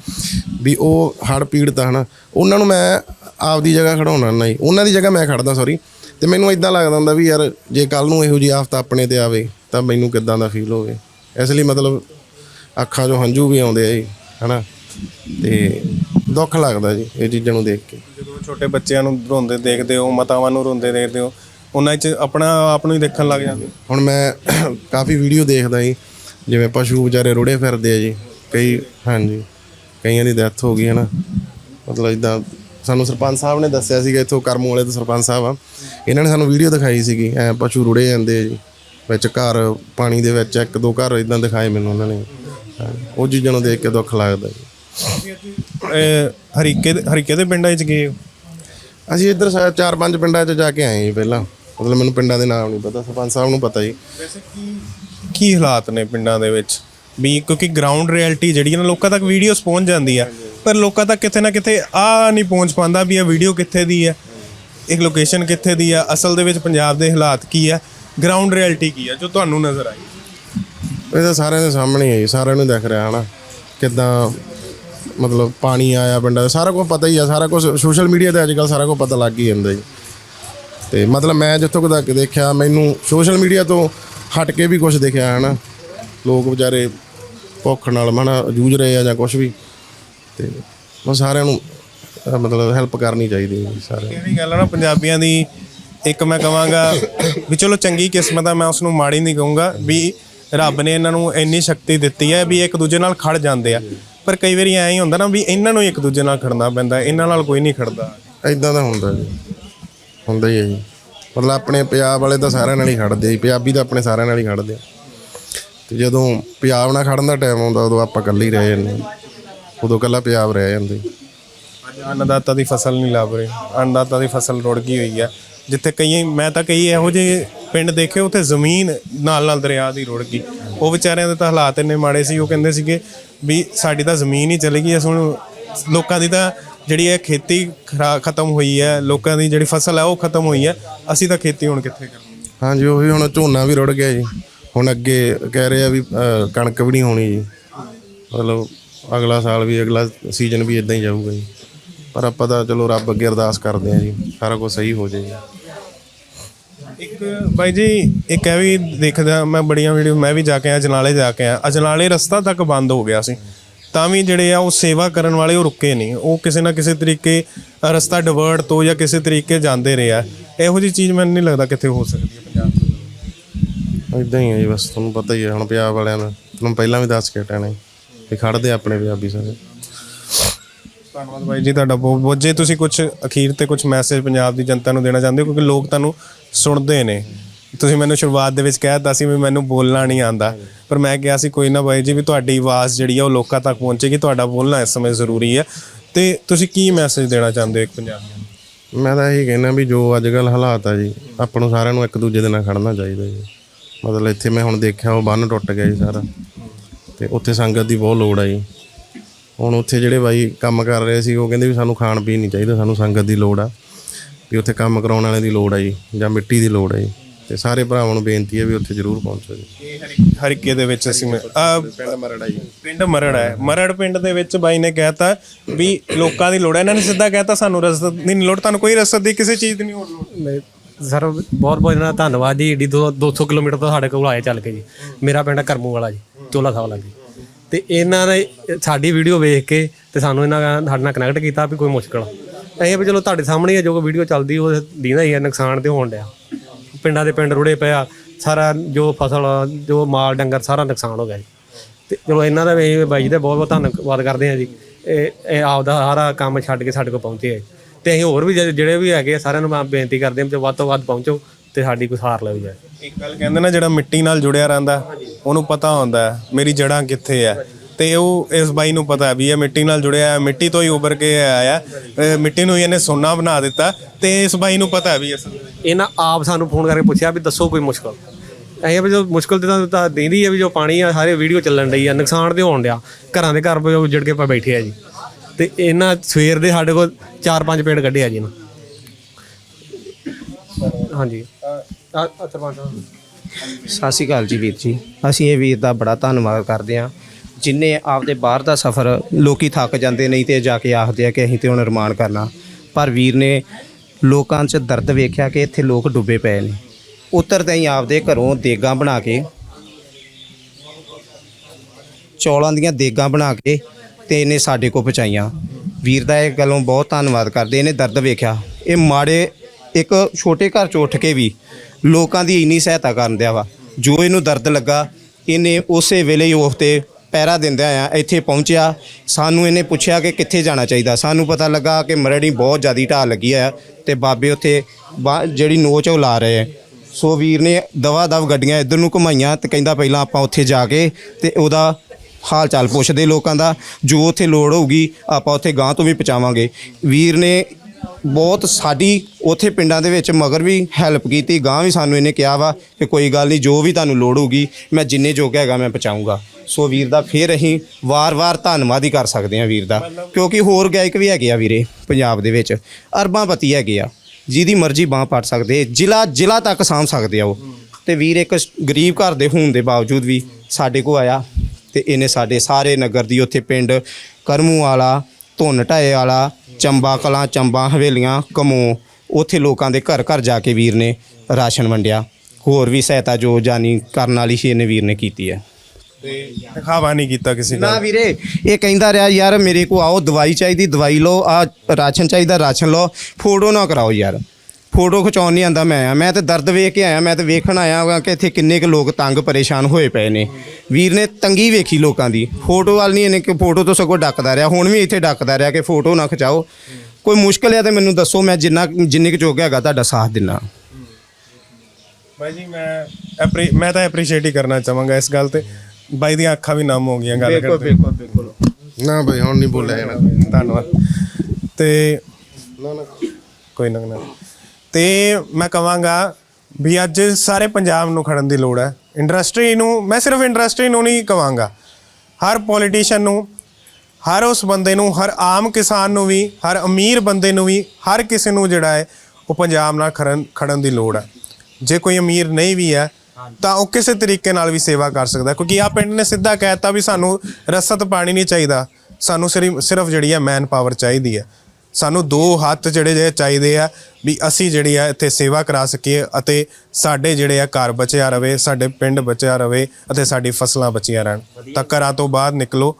ਵੀ ਉਹ ਹੜ ਪੀੜਤ ਆ ਹਨਾ ਉਹਨਾਂ ਨੂੰ ਮੈਂ ਆਪਦੀ ਜਗ੍ਹਾ ਖੜਾਉਣਾ ਨਾ ਜੀ। ਉਹਨਾਂ ਦੀ ਜਗ੍ਹਾ ਮੈਂ ਖੜਦਾ ਸੌਰੀ ਤੇ ਮੈਨੂੰ ਇਦਾਂ ਲੱਗਦਾ ਹੁੰਦਾ ਵੀ ਯਾਰ ਜੇ ਕੱਲ ਨੂੰ ਇਹੋ ਜਿਹੀ ਆਫਤ ਆਪਣੇ ਤੇ ਆਵੇ ਤਾਂ ਮੈਨੂੰ ਕਿੱਦਾਂ ਦਾ ਫੀਲ ਹੋਵੇ? ਇਸ ਲਈ ਮਤਲਬ ਅੱਖਾਂ 'ਚੋਂ ਹੰਝੂ ਵੀ ਆਉਂਦੇ ਆ ਜੀ ਹਨਾ? ਤੇ ਦੁੱਖ ਲੱਗਦਾ ਜੀ ਇਹ ਚੀਜ਼ਾਂ ਨੂੰ ਦੇਖ ਕੇ। ਜਦੋਂ ਛੋਟੇ ਬੱਚਿਆਂ ਨੂੰ ਰੋਂਦੇ ਦੇਖਦੇ ਹੋ ਮਾਤਾਵਾਂ ਨੂੰ ਰੋਂਦੇ ਦੇਖਦੇ ਹੋ ਉਹਨਾਂ 'ਚ ਆਪਣਾ ਆਪ ਨੂੰ ਹੀ ਦੇਖਣ ਲੱਗ ਜਾਂਦੇ। ਹੁਣ ਮੈਂ ਕਾਫੀ ਵੀਡੀਓ ਦੇਖਦਾ ਜੀ ਜਿਵੇਂ ਪਸ਼ੂ ਵਿਚਾਰੇ ਰੁੜੇ ਫਿਰਦੇ ਆ ਜੀ ਕਈ ਹਾਂਜੀ ਕਈਆਂ ਦੀ ਡੈਥ ਹੋ ਗਈ ਹੈ ਨਾ ਮਤਲਬ ਇਦਾਂ ਸਾਨੂੰ ਸਰਪੰਚ ਸਾਹਿਬ ਨੇ ਦੱਸਿਆ ਸੀਗਾ ਇੱਥੋਂ ਕਰਮੂ ਵਾਲੇ ਤੋਂ ਸਰਪੰਚ ਸਾਹਿਬ ਆ ਇਹਨਾਂ ਨੇ ਸਾਨੂੰ ਵੀਡੀਓ ਦਿਖਾਈ ਸੀਗੀ ਐ ਪਸ਼ੂ ਰੁੜੇ ਜਾਂਦੇ ਆ ਜੀ। ਵਿੱਚ ਘਰ ਪਾਣੀ ਦੇ ਵਿੱਚ ਇੱਕ ਦੋ ਘਰ ਇਦਾਂ ਦਿਖਾਏ ਮੈਨੂੰ ਉਹਨਾਂ ਨੇ। ਉਹ ਚੀਜ਼ਾਂ ਨੂੰ ਦੇਖ ਕੇ ਦੁੱਖ ਲੱਗਦਾ ਜੀ। ਇਹ ਹਰੀਕੇ ਹਰੀਕੇ ਦੇ ਪਿੰਡਾਂ 'ਚ ਗਏ? ਅਸੀਂ ਇੱਧਰ ਸਾ- ਚਾਰ ਪੰਜ ਪਿੰਡਾਂ 'ਚ ਜਾ ਕੇ ਆਏ ਜੀ ਪਹਿਲਾਂ। ਮਤਲਬ ਮੈਨੂੰ ਪਿੰਡਾਂ ਦੇ ਨਾਮ ਨਹੀਂ ਪਤਾ ਸਰਪੰਚ ਸਾਹਿਬ ਨੂੰ ਪਤਾ ਜੀ। ਕੀ ਹਾਲਾਤ ਨੇ ਪਿੰਡਾਂ ਦੇ ਵਿੱਚ? ਵੀ ਕਿਉਂਕਿ ਗਰਾਊਂਡ ਰਿਐਲਿਟੀ ਜਿਹੜੀ ਹੈ ਨਾ ਲੋਕਾਂ ਤੱਕ ਵੀਡੀਓਸ ਪਹੁੰਚ ਜਾਂਦੀ ਆ। ਪਰ ਲੋਕਾਂ ਤੱਕ ਕਿਤੇ ਨਾ ਕਿਤੇ ਆ ਨਹੀਂ ਪਹੁੰਚ ਪਾਉਂਦਾ ਵੀ ਇਹ ਵੀਡੀਓ ਕਿੱਥੇ ਦੀ ਹੈ ਇੱਕ ਲੋਕੇਸ਼ਨ ਕਿੱਥੇ ਦੀ ਆ ਅਸਲ ਦੇ ਵਿੱਚ ਪੰਜਾਬ ਦੇ ਹਾਲਾਤ ਕੀ ਆ। ਗਰਾਊਂਡ ਰਿਐਲਿਟੀ ਕੀ ਆ ਜੋ ਤੁਹਾਨੂੰ ਨਜ਼ਰ ਆਈ ਇਹ ਤਾਂ ਸਾਰਿਆਂ ਦੇ ਸਾਹਮਣੇ ਹੀ ਜੀ ਸਾਰਿਆਂ ਨੂੰ ਦਿਖ ਰਿਹਾ ਹਨਾ ਕਿੱਦਾਂ ਮਤਲਬ ਪਾਣੀ ਆਇਆ ਪਿੰਡਾਂ ਦਾ ਸਾਰਾ ਕੁਝ ਪਤਾ ਹੀ ਆ ਸਾਰਾ ਕੁਝ ਸੋਸ਼ਲ ਮੀਡੀਆ ਤੇ ਅੱਜ ਕੱਲ ਸਾਰਾ ਕੁਝ ਪਤਾ ਲੱਗ ਹੀ ਜਾਂਦਾ ਜੀ ਤੇ ਮਤਲਬ ਮੈਂ ਜਿੱਥੋਂ ਕੁ ਤੱਕ ਦੇਖਿਆ ਮੈਨੂੰ ਸੋਸ਼ਲ ਮੀਡੀਆ ਤੋਂ ਹਟ ਕੇ ਵੀ ਕੁਝ ਦਿਖਿਆ ਹਨਾ ਲੋਕ ਵਿਚਾਰੇ ਭੁੱਖ ਨਾਲ ਮਨਾ ਜੂਝ ਰਹੇ ਆ ਜਾਂ ਕੁਝ ਵੀ ਤੇ ਉਹ ਸਾਰਿਆਂ ਨੂੰ ਅਹ ਮਤਲਬ ਹੈਲਪ ਕਰਨੀ ਚਾਹੀਦੀ ਹੈ ਜੀ ਸਾਰਿਆਂ ਨੂੰ। ਇਹ ਵੀ ਗੱਲ ਆ ਨਾ ਪੰਜਾਬੀਆਂ ਦੀ ਇੱਕ ਮੈਂ ਕਹਾਂਗਾ ਵੀ ਚਲੋ ਚੰਗੀ ਕਿਸਮਤ ਆ ਮੈਂ ਉਸ ਨੂੰ ਮਾੜੀ ਨਹੀਂ ਕਹੂੰਗਾ ਵੀ ਰੱਬ ਨੇ ਇਹਨਾਂ ਨੂੰ ਇੰਨੀ ਸ਼ਕਤੀ ਦਿੱਤੀ ਹੈ ਵੀ ਇੱਕ ਦੂਜੇ ਨਾਲ ਖੜ ਜਾਂਦੇ ਆ। ਪਰ ਕਈ ਵਾਰੀ ਐਂ ਹੀ ਹੁੰਦਾ ਨਾ ਵੀ ਇਹਨਾਂ ਨੂੰ ਇੱਕ ਦੂਜੇ ਨਾਲ ਖੜਨਾ ਪੈਂਦਾ ਇਹਨਾਂ ਨਾਲ ਕੋਈ ਨਹੀਂ ਖੜਦਾ। ਇਦਾਂ ਦਾ ਹੁੰਦਾ ਜੀ। ਹੁੰਦਾ ਹੀ ਹੈ ਜੀ। ਮਤਲਬ ਆਪਣੇ ਪੰਜਾਬ ਵਾਲੇ ਤਾਂ ਸਾਰਿਆਂ ਨਾਲ ਹੀ ਖੜਦੇ ਆ ਜੀ ਪੰਜਾਬੀ ਤਾਂ ਆਪਣੇ ਸਾਰਿਆਂ ਨਾਲ ਹੀ ਖੜਦੇ ਆ। ਤੇ ਜਦੋਂ ਪੰਜਾਬ ਨਾਲ ਖੜਨ ਦਾ ਟਾਈਮ ਆਉਂਦਾ ਉਦੋਂ ਆਪਾਂ ਇਕੱਲੇ ਹੀ ਰਹਿ ਜਾਂਦੇ ਹਾਂ ਉਦੋਂ ਇਕੱਲਾ ਪੰਜਾਬ ਰਹਿ ਜਾਂਦਾ ਜੀ ਅੱਜ ਅੰਨਦਾਤਾ ਦੀ ਫਸਲ ਨਹੀਂ ਲੱਭ ਰਹੀ। ਅੰਨਦਾਤਾ ਦੀ ਫਸਲ ਰੁੜ ਗਈ ਹੋਈ ਹੈ ਜਿੱਥੇ ਕਈ ਮੈਂ ਤਾਂ ਕਈ ਇਹੋ ਜਿਹੇ ਪਿੰਡ ਦੇਖੇ ਉੱਥੇ ਜ਼ਮੀਨ ਨਾਲ ਨਾਲ ਦਰਿਆ ਦੀ ਰੁੜ ਗਈ। ਉਹ ਵਿਚਾਰਿਆਂ ਦੇ ਤਾਂ ਹਾਲਾਤ ਇੰਨੇ ਮਾੜੇ ਸੀ ਉਹ ਕਹਿੰਦੇ ਸੀਗੇ ਵੀ ਸਾਡੀ ਤਾਂ ਜ਼ਮੀਨ ਹੀ ਚਲੀ ਗਈ ਅਸੀਂ ਹੁਣ ਲੋਕਾਂ ਦੀ ਤਾਂ ਜਿਹੜੀ ਹੈ ਖੇਤੀ ਖਰਾ- ਖਤਮ ਹੋਈ ਹੈ ਲੋਕਾਂ ਦੀ ਜਿਹੜੀ ਫਸਲ ਹੈ ਉਹ ਖਤਮ ਹੋਈ ਹੈ ਅਸੀਂ ਤਾਂ ਖੇਤੀ ਹੁਣ ਕਿੱਥੇ ਕਰਨੀ ਹਾਂਜੀ ਉਹੀ ਹੁਣ ਝੋਨਾ ਵੀ ਰੁੜ ਗਿਆ ਜੀ। ਹੁਣ ਅੱਗੇ ਕਹਿ ਰਹੇ ਆ ਵੀ ਅਹ, ਕਣਕ ਵੀ ਨਹੀਂ ਹੋਣੀ ਜੀ। ਮਤਲਬ ਅਗਲਾ ਸਾਲ ਵੀ ਅਗਲਾ ਸੀਜ਼ਨ ਵੀ ਇਦਾਂ ਹੀ ਜਾਊਗਾ ਜੀ। ਪਰ ਆਪਾਂ ਤਾਂ ਚਲੋ ਰੱਬ ਅੱਗੇ ਅਰਦਾਸ ਕਰਦੇ ਆ ਜੀ ਸਾਰਾ ਕੁਝ ਸਹੀ ਹੋ ਜਾਏ ਇੱਕ ਬਾਈ ਜੀ ਇੱਕ ਇਹ ਵੀ ਦੇਖਦਾ ਮੈਂ ਬੜੀਆਂ ਵੀਡੀਓ ਮੈਂ ਵੀ ਜਾ ਕੇ ਆ ਅਜਨਾਲੇ ਜਾ ਕੇ ਆ ਅਜਨਾਲੇ ਰਸਤਾ ਤੱਕ ਬੰਦ ਹੋ ਗਿਆ ਸੀ। ਤਾਂ ਵੀ ਜਿਹੜੇ ਆ ਉਹ ਸੇਵਾ ਕਰਨ ਵਾਲੇ ਉਹ ਰੁਕੇ ਨਹੀਂ। ਉਹ ਕਿਸੇ ਨਾ ਕਿਸੇ ਤਰੀਕੇ ਰਸਤਾ ਡਿਵਰਟ ਤੋਂ ਜਾਂ ਕਿਸੇ ਤਰੀਕੇ ਜਾਂਦੇ ਰਹੇ ਆ। ਇਹੋ ਜੀ ਚੀਜ਼ ਮੈਨੂੰ ਨਹੀਂ ਲੱਗਦਾ ਕਿੱਥੇ ਹੋ ਸਕਦੀ ਹੈ ਪੰਜਾਬ 'ਚ ਇਦਾਂ ਹੀ ਹੈ ਜੀ ਬਸ ਤੁਹਾਨੂੰ ਪਤਾ ਹੀ ਹੈ ਹੁਣ ਪੰਜਾਬ ਵਾਲਿਆਂ ਦਾ ਤੁਹਾਨੂੰ ਪਹਿਲਾਂ ਵੀ ਦੱਸ ਕੇ ਨੇ। ਵੀ ਖੜਦੇ ਆਪਣੇ ਪੰਜਾਬੀ ਸਾਰੇ। ਧੰਨਵਾਦ ਬਾਈ ਜੀ ਤੁਹਾਡਾ ਬਹੁਤ ਬਹੁਤ। ਜੇ ਤੁਸੀਂ ਕੁਝ ਅਖੀਰ ਤੇ ਕੁਝ ਮੈਸੇਜ ਪੰਜਾਬ ਦੀ ਜਨਤਾ ਨੂੰ ਦੇਣਾ ਚਾਹੁੰਦੇ ਹੋ, ਕਿਉਂਕਿ ਲੋਕ ਤੁਹਾਨੂੰ ਸੁਣਦੇ ਨੇ। ਤੁਸੀਂ ਮੈਨੂੰ ਸ਼ੁਰੂਆਤ ਦੇ ਵਿੱਚ ਕਹਿ ਦਿੱਤਾ ਸੀ ਵੀ ਮੈਨੂੰ ਬੋਲਣਾ ਨਹੀਂ ਆਂਦਾ ਪਰ ਮੈਂ ਕਿਹਾ ਸੀ, ਕੋਈ ਨਾ ਬਾਈ ਜੀ ਵੀ ਤੁਹਾਡੀ ਆਵਾਜ਼ ਜਿਹੜੀ ਆ ਉਹ ਲੋਕਾਂ ਤੱਕ ਪਹੁੰਚੇਗੀ, ਤੁਹਾਡਾ ਬੋਲਣਾ ਇਸ ਸਮੇਂ ਜ਼ਰੂਰੀ ਹੈ ਤੇ ਤੁਸੀਂ ਕੀ ਮੈਸੇਜ ਦੇਣਾ ਚਾਹੁੰਦੇ ਹੋ ਇੱਕ ਪੰਜਾਬੀਆਂ ਨੂੰ? ਮੈਂ ਤਾਂ ਇਹੀ ਕਹਿਣਾ ਵੀ ਜੋ ਅੱਜ ਕੱਲ ਹਾਲਾਤ ਆ ਜੀ, ਆਪਾਂ ਨੂੰ ਸਾਰਿਆਂ ਨੂੰ ਇੱਕ ਦੂਜੇ ਦੇ ਨਾਲ ਖੜਨਾ ਚਾਹੀਦਾ ਜੀ। ਮਤਲਬ ਇੱਥੇ ਮੈਂ ਹੁਣ ਦੇਖਿਆ ਉਹ ਬੰਨ ਟੁੱਟ ਗਿਆ ਜੀ ਸਾਰਾ। ਤੇ ਉੱਥੇ ਸੰਗਤ ਦੀ ਬਹੁਤ ਲੋੜ ਆ ਜੀ। ਹੁਣ ਉੱਥੇ ਜਿਹੜੇ ਬਾਈ ਕੰਮ ਕਰ ਰਹੇ ਸੀ ਉਹ ਕਹਿੰਦੇ ਵੀ ਸਾਨੂੰ ਖਾਣ ਪੀਣ ਨਹੀਂ ਚਾਹੀਦਾ ਸਾਨੂੰ ਸੰਗਤ ਦੀ ਲੋੜ ਆ। ਵੀ ਉੱਥੇ ਕੰਮ ਕਰਾਉਣ ਵਾਲਿਆਂ ਦੀ ਲੋੜ ਆ ਜੀ ਜਾਂ ਮਿੱਟੀ ਦੀ ਲੋੜ ਆ ਜੀ। ਤੇ ਸਾਰੇ ਭਰਾਵਾਂ ਨੂੰ ਬੇਨਤੀ ਹੈ ਵੀ ਉੱਥੇ ਜ਼ਰੂਰ ਪਹੁੰਚੋ ਜੀ। ਹਰੀਕੇ ਦੇ ਵਿੱਚ ਅਸੀਂ ਪਿੰਡ ਮਰੜਾ ਜੀ। ਪਿੰਡ ਮਰੜ ਹੈ ਮਰੜ ਪਿੰਡ ਦੇ ਵਿੱਚ ਬਾਈ ਨੇ ਕਹਿਤਾ ਵੀ ਲੋਕਾਂ ਦੀ ਲੋੜ ਹੈ ਇਹਨਾਂ ਨੇ ਸਿੱਧਾ ਕਹਿਤਾ ਸਾਨੂੰ ਰਸਦ ਦੀ ਨਹੀਂ ਲੋੜ ਤੁਹਾਨੂੰ ਕੋਈ ਰਸਦ ਦੀ ਕਿਸੇ ਚੀਜ਼ ਦੀ ਨਹੀਂ ਹੋਰ ਲੋੜ ਸਰ ਬਹੁਤ ਬਹੁਤ ਇਹਨਾਂ ਦਾ ਧੰਨਵਾਦ ਜੀ। ਏਡੀ ਦੋ 200 ਕਿਲੋਮੀਟਰ ਤੋਂ ਸਾਡੇ ਕੋਲ ਆਏ ਚੱਲ ਕੇ ਜੀ। ਮੇਰਾ ਪਿੰਡ ਕਰਮੂ ਵਾਲਾ ਜੀ ਚੋਲਾ ਸਾਹਿਬ ਲੱਗੀ। ਤੇ ਇਹਨਾਂ ਨੇ ਸਾਡੀ ਵੀਡੀਓ ਵੇਖ ਕੇ ਤੇ ਸਾਨੂੰ ਇਹਨਾਂ ਸਾਡੇ ਨਾਲ ਕਨੈਕਟ ਕੀਤਾ ਵੀ ਕੋਈ ਮੁਸ਼ਕਲ ਇਹ ਵੀ ਚਲੋ ਤੁਹਾਡੇ ਸਾਹਮਣੇ ਆ ਜੋ ਵੀਡੀਓ ਚੱਲਦੀ ਉਹ ਦੀਨਾ ਹੀ ਆ ਨੁਕਸਾਨ ਤੇ ਹੋਣ ਡਿਆ। ਪਿੰਡਾਂ ਦੇ ਪਿੰਡ ਰੁੜੇ ਪਿਆ ਸਾਰਾ ਜੋ ਫਸਲ ਜੋ ਮਾਲ ਡੰਗਰ ਸਾਰਾ ਨੁਕਸਾਨ ਹੋ ਗਿਆ ਜੀ। ਤੇ ਚਲੋ ਇਹਨਾਂ ਦਾ ਵੀ ਬਾਈ ਦਾ ਬਹੁਤ ਬਹੁਤ ਧੰਨਵਾਦ ਕਰਦੇ ਹਾਂ ਜੀ। ਇਹ ਇਹ ਆਪਦਾ ਸਾਰਾ ਕੰਮ ਛੱਡ ਕੇ ਸਾਡੇ ਕੋਲ ਪਹੁੰਚੇ ਹੈ ਤੇ ਅਸੀਂ ਹੋਰ ਵੀ ਜਿਹੜੇ ਵੀ ਹੈਗੇ ਆ, ਸਾਰਿਆਂ ਨੂੰ ਮੈਂ ਬੇਨਤੀ ਕਰਦੇ ਹਾਂ ਕਿ ਵੱਧ ਤੋਂ ਵੱਧ ਪਹੁੰਚੋ ਤੇ ਸਾਡੀ ਕੋਈ ਸਾਰ ਲਓ ਜੀ। ਇੱਕ ਗੱਲ ਕਹਿੰਦੇ ਨਾ ਜਿਹੜਾ ਮਿੱਟੀ ਨਾਲ ਜੁੜਿਆ ਰਹਿੰਦਾ ਉਹਨੂੰ ਪਤਾ ਹੁੰਦਾ ਹੈ ਮੇਰੀ ਜੜ੍ਹਾਂ ਕਿੱਥੇ ਹੈ। ਤੇ ਉਹ ਇਸ ਬਾਈ ਨੂੰ ਪਤਾ ਵੀ ਇਹ ਮਿੱਟੀ ਨਾਲ ਜੁੜਿਆ ਹੈ ਮਿੱਟੀ ਤੋਂ ਹੀ ਉੱਭਰ ਕੇ ਆਇਆ ਅਹ ਮਿੱਟੀ ਨੂੰ ਹੀ ਇਹਨੇ ਸੋਨਾ ਬਣਾ ਦਿੱਤਾ ਤੇ ਇਸ ਬਾਈ ਨੂੰ ਪਤਾ ਵੀ ਇਸ ਇਹਨਾਂ ਆਪ ਸਾਨੂੰ ਫੋਨ ਕਰਕੇ ਪੁੱਛਿਆ ਵੀ ਦੱਸੋ ਕੋਈ ਮੁਸ਼ਕਲ। ਅਸੀਂ ਵੀ ਜੋ ਮੁਸ਼ਕਲ ਤੇ ਤਾਂ ਤਾਂ ਦਿੰਦੀ ਹੈ ਵੀ ਜੋ ਪਾਣੀ ਆ ਸਾਰੇ ਵੀਡੀਓ ਚੱਲਣ ਡਈ ਆ ਨੁਕਸਾਨ ਤੇ ਹੋਣ ਡਿਆ। ਘਰਾਂ ਦੇ ਘਰ ਜੋ ਉਜੜ ਕੇ ਪਾ ਬੈਠੇ ਆ ਜੀ। ਤੇ ਇਹਨਾਂ ਸਵੇਰ ਦੇ ਸਾਡੇ ਕੋਲ 4-5 ਪੇੜ ਕੱਢੇ ਆ ਜੀ ਇਹਨਾਂ। ਹਾਂਜੀ। ਆ ਸਰਪੰਚ ਸਾਹਿਬ ਸਤਿ ਸ਼੍ਰੀ ਅਕਾਲ ਜੀ ਵੀਰ ਜੀ। ਅਸੀਂ ਇਹ ਵੀਰ ਦਾ ਬੜਾ ਧੰਨਵਾਦ ਕਰਦੇ ਹਾਂ। ਜਿਨੇ ਆਪਦੇ ਬਾਹਰ ਦਾ ਸਫ਼ਰ ਲੋਕੀ ਥੱਕ ਜਾਂਦੇ ਨਹੀਂ ਤੇ ਜਾ ਕੇ ਆਖਦੇ ਆ ਕਿ ਅਸੀਂ ਤੇ ਹੁਣ ਰਮਾਨ ਕਰਨਾ। ਪਰ ਵੀਰ ਨੇ ਲੋਕਾਂ 'ਚ ਦਰਦ ਵੇਖਿਆ ਕਿ ਇੱਥੇ ਲੋਕ ਡੁੱਬੇ ਪਏ ਨੇ। ਉਤਰਦੇ ਹੀ ਆਪਦੇ ਘਰੋਂ ਦੇਗਾਂ ਬਣਾ ਕੇ, ਚੌਲਾਂ ਦੀਆਂ ਦੇਗਾਂ ਬਣਾ ਕੇ ਤੇ ਇਹਨੇ ਸਾਡੇ ਕੋਲ ਪਹੁੰਚਾਈਆਂ। ਵੀਰ ਦਾ ਇਹ ਗੱਲੋਂ ਬਹੁਤ ਧੰਨਵਾਦ ਕਰਦੇ, ਇਹਨੇ ਦਰਦ ਵੇਖਿਆ। ਇਹ ਮਾੜੇ, ਇੱਕ ਛੋਟੇ ਘਰ 'ਚ ਉੱਠ ਕੇ ਵੀ ਲੋਕਾਂ ਦੀ ਇੰਨੀ ਸਹਾਇਤਾ ਕਰਨ ਦਿਆ ਵਾ। ਜੋ ਇਹਨੂੰ ਦਰਦ ਲੱਗਾ, ਇਹਨੇ ਉਸੇ ਵੇਲੇ ਹੀ ਉਸ ਤੇ ਪਹਿਰਾ ਦਿੰਦਿਆਂ ਆ, ਇੱਥੇ ਪਹੁੰਚਿਆ। ਸਾਨੂੰ ਇਹਨੇ ਪੁੱਛਿਆ ਕਿ ਕਿੱਥੇ ਜਾਣਾ ਚਾਹੀਦਾ। ਸਾਨੂੰ ਪਤਾ ਲੱਗਾ ਕਿ ਮਰੜੀ ਬਹੁਤ ਜ਼ਿਆਦੀ ਢਾਹ ਲੱਗੀ ਆ ਤੇ ਬਾਬੇ ਉੱਥੇ ਬਾ- ਜਿਹੜੀ ਨੋਚ ਉਹ ਲਾ ਰਹੇ ਆ। ਸੋ ਵੀਰ ਨੇ ਦਵਾ ਦਵ ਗੱਡੀਆਂ ਇੱਧਰ ਨੂੰ ਘੁਮਾਈਆਂ ਤੇ ਕਹਿੰਦਾ ਪਹਿਲਾਂ ਆਪਾਂ ਉੱਥੇ ਜਾ ਕੇ ਤੇ ਉਹਦਾ ਹਾਲ ਚਾਲ ਪੁੱਛਦੇ ਲੋਕਾਂ ਦਾ। ਜੋ ਉੱਥੇ ਲੋੜ ਹੋਊਗੀ ਆਪਾਂ ਉੱਥੇ ਗਾਂ ਤੋਂ ਵੀ ਪਹੁੰਚਾਵਾਂਗੇ। ਵੀਰ ਨੇ ਬਹੁਤ ਸਾਡੀ ਉੱਥੇ ਪਿੰਡਾਂ ਦੇ ਵਿੱਚ ਮਗਰ ਵੀ ਹੈਲਪ ਕੀਤੀ ਗਾਂ ਵੀ ਸਾਨੂੰ ਇਹਨੇ ਕਿਹਾ ਵਾ ਕਿ ਕੋਈ ਗੱਲ ਨਹੀਂ, ਜੋ ਵੀ ਤੁਹਾਨੂੰ ਲੋੜ ਹੋਊਗੀ ਮੈਂ ਜਿੰਨੇ ਜੋਗਾ ਹੈਗਾ ਮੈਂ ਪਹੁੰਚਾਊਂਗਾ। ਸੋ ਵੀਰ ਦਾ ਫੇਰ ਅਸੀਂ ਵਾਰ-ਵਾਰ ਧੰਨਵਾਦ ਹੀ ਕਰ ਸਕਦੇ ਹਾਂ ਵੀਰ ਦਾ। ਕਿਉਂਕਿ ਹੋਰ ਗਾਇਕ ਵੀ ਹੈਗੇ ਆ ਵੀਰੇ ਪੰਜਾਬ ਦੇ ਵਿੱਚ ਅਰਬਾਂ ਪਤੀ ਹੈਗੇ ਆ, ਜਿਹਦੀ ਮਰਜ਼ੀ ਬਾਹ ਪੜ ਸਕਦੇ, ਜ਼ਿਲ੍ਹਾ ਜ਼ਿਲ੍ਹਾ ਤੱਕ ਸਾਂਭ ਸਕਦੇ ਆ ਉਹ। ਤੇ ਵੀਰ ਇੱਕ ਗਰੀਬ ਘਰ ਦੇ ਹੋਣ ਦੇ ਬਾਵਜੂਦ ਵੀ ਸਾਡੇ ਕੋ ਆਇਆ ਤੇ ਇਹਨੇ ਸਾਡੇ ਸਾਰੇ ਨਗਰ ਦੀ ਉੱਥੇ ਪਿੰਡ ਕਰਮੂ ਵਾਲਾ ਧੁੰਨ ਢਾਏ ਵਾਲਾ ਚੰਬਾ ਕਲਾਂ ਚੰਬਾ ਹਵੇਲੀਆਂ ਕਮੋ ਉੱਥੇ ਲੋਕਾਂ ਦੇ ਘਰ ਘਰ ਜਾ ਕੇ ਵੀਰ ਨੇ ਰਾਸ਼ਨ ਵੰਡਿਆ। ਹੋਰ ਵੀ ਸਹਾਇਤਾ ਜੋ ਜਾਨੀ ਕਰਨ ਵਾਲੀ ਸੀ ਇਹਨੇ ਵੀਰ ਨੇ ਕੀਤੀ ਹੈ। ਤੇ ਦਿਖਾਵਾ ਨਹੀਂ ਕੀਤਾ ਕਿਸੇ ਨਾ ਵੀਰੇ ਇਹ ਕਹਿੰਦਾ ਰਿਹਾ ਯਾਰ ਮੇਰੇ ਕੋ ਆਓ ਦਵਾਈ ਚਾਹੀਦੀ ਦਵਾਈ ਲਓ ਆ ਰਾਸ਼ਨ ਚਾਹੀਦਾ ਰਾਸ਼ਨ ਲਓ ਫੋਟੋ ਨਾ ਕਰਾਓ ਯਾਰ। ਫੋਟੋ ਖਿਚਾਉਣ ਨਹੀਂ ਆਂਦਾ ਮੈਂ ਆ। ਮੈਂ ਤੇ ਦਰਦ ਵੇਖ ਕੇ ਆਇਆ ਮੈਂ ਤੇ ਵੇਖਣ ਆਇਆ ਹਾਂ ਕਿ ਇੱਥੇ ਕਿੰਨੇ ਕੁ ਲੋਕ ਤੰਗ ਪਰੇਸ਼ਾਨ ਹੋਏ ਪਏ ਨੇ। ਵੀਰ ਨੇ ਤੰਗੀ ਵੇਖੀ ਲੋਕਾਂ ਦੀ। ਫੋਟੋ ਵਾਲ ਨਹੀਂ ਇਹਨੇ ਕਿ ਫੋਟੋ ਤੋਂ ਸਗੋਂ ਡੱਕਦਾ ਰਿਹਾ। ਹੁਣ ਵੀ ਇੱਥੇ ਡੱਕਦਾ ਰਿਹਾ ਕਿ ਫੋਟੋ ਨਾ ਖਿਚਾਓ। ਕੋਈ ਮੁਸ਼ਕਲ ਹੈ ਤੇ ਮੈਨੂੰ ਦੱਸੋ ਮੈਂ ਜਿੰਨਾ ਜਿੰਨੇ ਕੁ ਜੋਗਾ ਹੈਗਾ ਤੁਹਾਡਾ ਸਾਥ ਦਿੰਨਾ। ਬਾਈ ਜੀ ਮੈਂ ਮੈਂ ਤਾਂ ਐਪਰੀਸ਼ੀਏਟ ਹੀ ਕਰਨਾ ਚਾਹਾਂਗਾ ਇਸ ਗੱਲ ਤੇ। ਬਾਈ ਦੀਆਂ ਅੱਖਾਂ ਵੀ ਨਮ ਹੋ ਗਈਆਂ ਗੱਲ ਕਰਦੇ ਬਿਲਕੁਲ ਨਾ ਬਾਈ ਹੁਣ ਨਹੀਂ ਬੋਲਿਆ ਜਾਣਾ। ਧੰਨਵਾਦ। ਤੇ ਕੋਈ ਨਾ ਨਾ। ਤੇ ਮੈਂ ਕਹਾਂਗਾ ਵੀ ਅੱਜ ਸਾਰੇ ਪੰਜਾਬ ਨੂੰ ਖੜਨ ਦੀ ਲੋੜ ਹੈ। ਇੰਡਸਟਰੀ ਨੂੰ ਮੈਂ ਸਿਰਫ ਇੰਡਸਟਰੀ ਨੂੰ ਨਹੀਂ ਕਹਾਂਗਾ ਹਰ ਪੋਲੀਟੀਸ਼ੀਅਨ ਨੂੰ ਹਰ ਉਸ ਬੰਦੇ ਨੂੰ ਹਰ ਆਮ ਕਿਸਾਨ ਨੂੰ ਵੀ ਹਰ ਅਮੀਰ ਬੰਦੇ ਨੂੰ ਵੀ ਹਰ ਕਿਸੇ ਨੂੰ ਜਿਹੜਾ ਹੈ ਉਹ ਪੰਜਾਬ ਨਾਲ ਖੜਨ ਖੜਨ ਦੀ ਲੋੜ ਹੈ। ਜੇ ਕੋਈ ਅਮੀਰ ਨਹੀਂ ਵੀ ਹੈ ਤਾਂ ਉਹ ਕਿਸੇ ਤਰੀਕੇ ਨਾਲ ਵੀ ਸੇਵਾ ਕਰ ਸਕਦਾ। ਕਿਉਂਕਿ ਆ ਪਿੰਡ ਨੇ ਸਿੱਧਾ ਕਹਿਤਾ ਵੀ ਸਾਨੂੰ ਰਸਤ ਪਾਣੀ ਨਹੀਂ ਚਾਹੀਦਾ। ਸਾਨੂੰ ਸਿਰਫ ਜਿਹੜੀ ਹੈ ਮੈਨ ਪਾਵਰ ਚਾਹੀਦੀ ਹੈ। ਸਾਨੂੰ ਦੋ ਹੱਥ ਜਿਹੜੇ ਜੇ ਚਾਹੀਦੇ ਆ ਵੀ ਅਸੀਂ ਜਿਹੜੀ ਆ ਇੱਥੇ ਸੇਵਾ ਕਰਾ ਸਕੀਏ ਅਤੇ ਸਾਡੇ ਜਿਹੜੇ ਆ ਘਰ ਬਚਿਆ ਰਵੇ, ਸਾਡੇ ਪਿੰਡ ਬਚਿਆ ਰਵੇ ਅਤੇ ਸਾਡੀ ਫਸਲਾਂ ਬਚੀਆਂ ਰਹਿਣ। ਤਾਂ ਘਰਾਂ ਤੋਂ ਬਾਹਰ ਨਿਕਲੋ।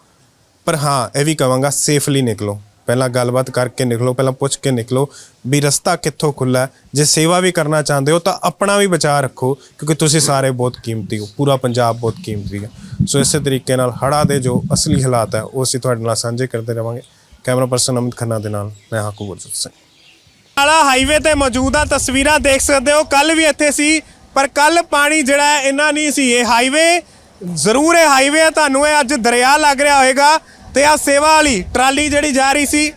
ਪਰ ਹਾਂ, ਇਹ ਵੀ ਕਵਾਂਗਾ ਸੇਫਲੀ ਨਿਕਲੋ। ਪਹਿਲਾਂ ਗੱਲਬਾਤ ਕਰਕੇ ਨਿਕਲੋ, ਪਹਿਲਾਂ ਪੁੱਛ ਕੇ ਨਿਕਲੋ ਵੀ ਰਸਤਾ ਕਿੱਥੋਂ ਖੁੱਲਾ ਜੇ ਸੇਵਾ ਵੀ ਕਰਨਾ ਚਾਹੁੰਦੇ ਹੋ ਤਾਂ ਆਪਣਾ ਵੀ ਬਚਾਅ ਰੱਖੋ, ਕਿਉਂਕਿ ਤੁਸੀਂ ਸਾਰੇ ਬਹੁਤ ਕੀਮਤੀ ਹੋ, ਪੂਰਾ ਪੰਜਾਬ ਬਹੁਤ ਕੀਮਤੀ ਹੈ। ਸੋ ਇਸੇ ਤਰੀਕੇ ਨਾਲ ਹੜ੍ਹਾਂ ਦੇ ਜੋ ਅਸਲੀ ਹਾਲਾਤ ਹੈ, ਉਹ ਅਸੀਂ ਤੁਹਾਡੇ ਨਾਲ ਸਾਂਝੇ ਕਰਦੇ ਰਵਾਂਗੇ। ਕੈਮਰਾ ਪਰਸਨ ਅਮਿਤ ਖੰਨਾ ਦੇ ਨਾਲ, ਮੈਂ ਹਾਕੂ ਗੁਰਜੀਤ ਸਿੰਘ। ਵਾਲਾ ਹਾਈਵੇ ਤੇ ਮੌਜੂਦ ਆ, ਤਸਵੀਰਾਂ ਦੇਖ ਸਕਦੇ ਹੋ ਕੱਲ ਵੀ ਇੱਥੇ ਸੀ, ਪਰ ਕੱਲ ਪਾਣੀ ਜਿਹੜਾ ਹੈ, ਇੰਨਾ ਨਹੀਂ ਸੀ। ਇਹ ਹਾਈਵੇ ਜ਼ਰੂਰ ਇਹ ਹਾਈਵੇ ਆ, ਤੁਹਾਨੂੰ ਇਹ ਅੱਜ ਦਰਿਆ ਲੱਗ ਰਿਹਾ ਹੋਵੇਗਾ ਤੇ ਆ ਸੇਵਾ ਵਾਲੀ ਟਰਾਲੀ ਜਿਹੜੀ ਜਾ ਰਹੀ ਸੀ,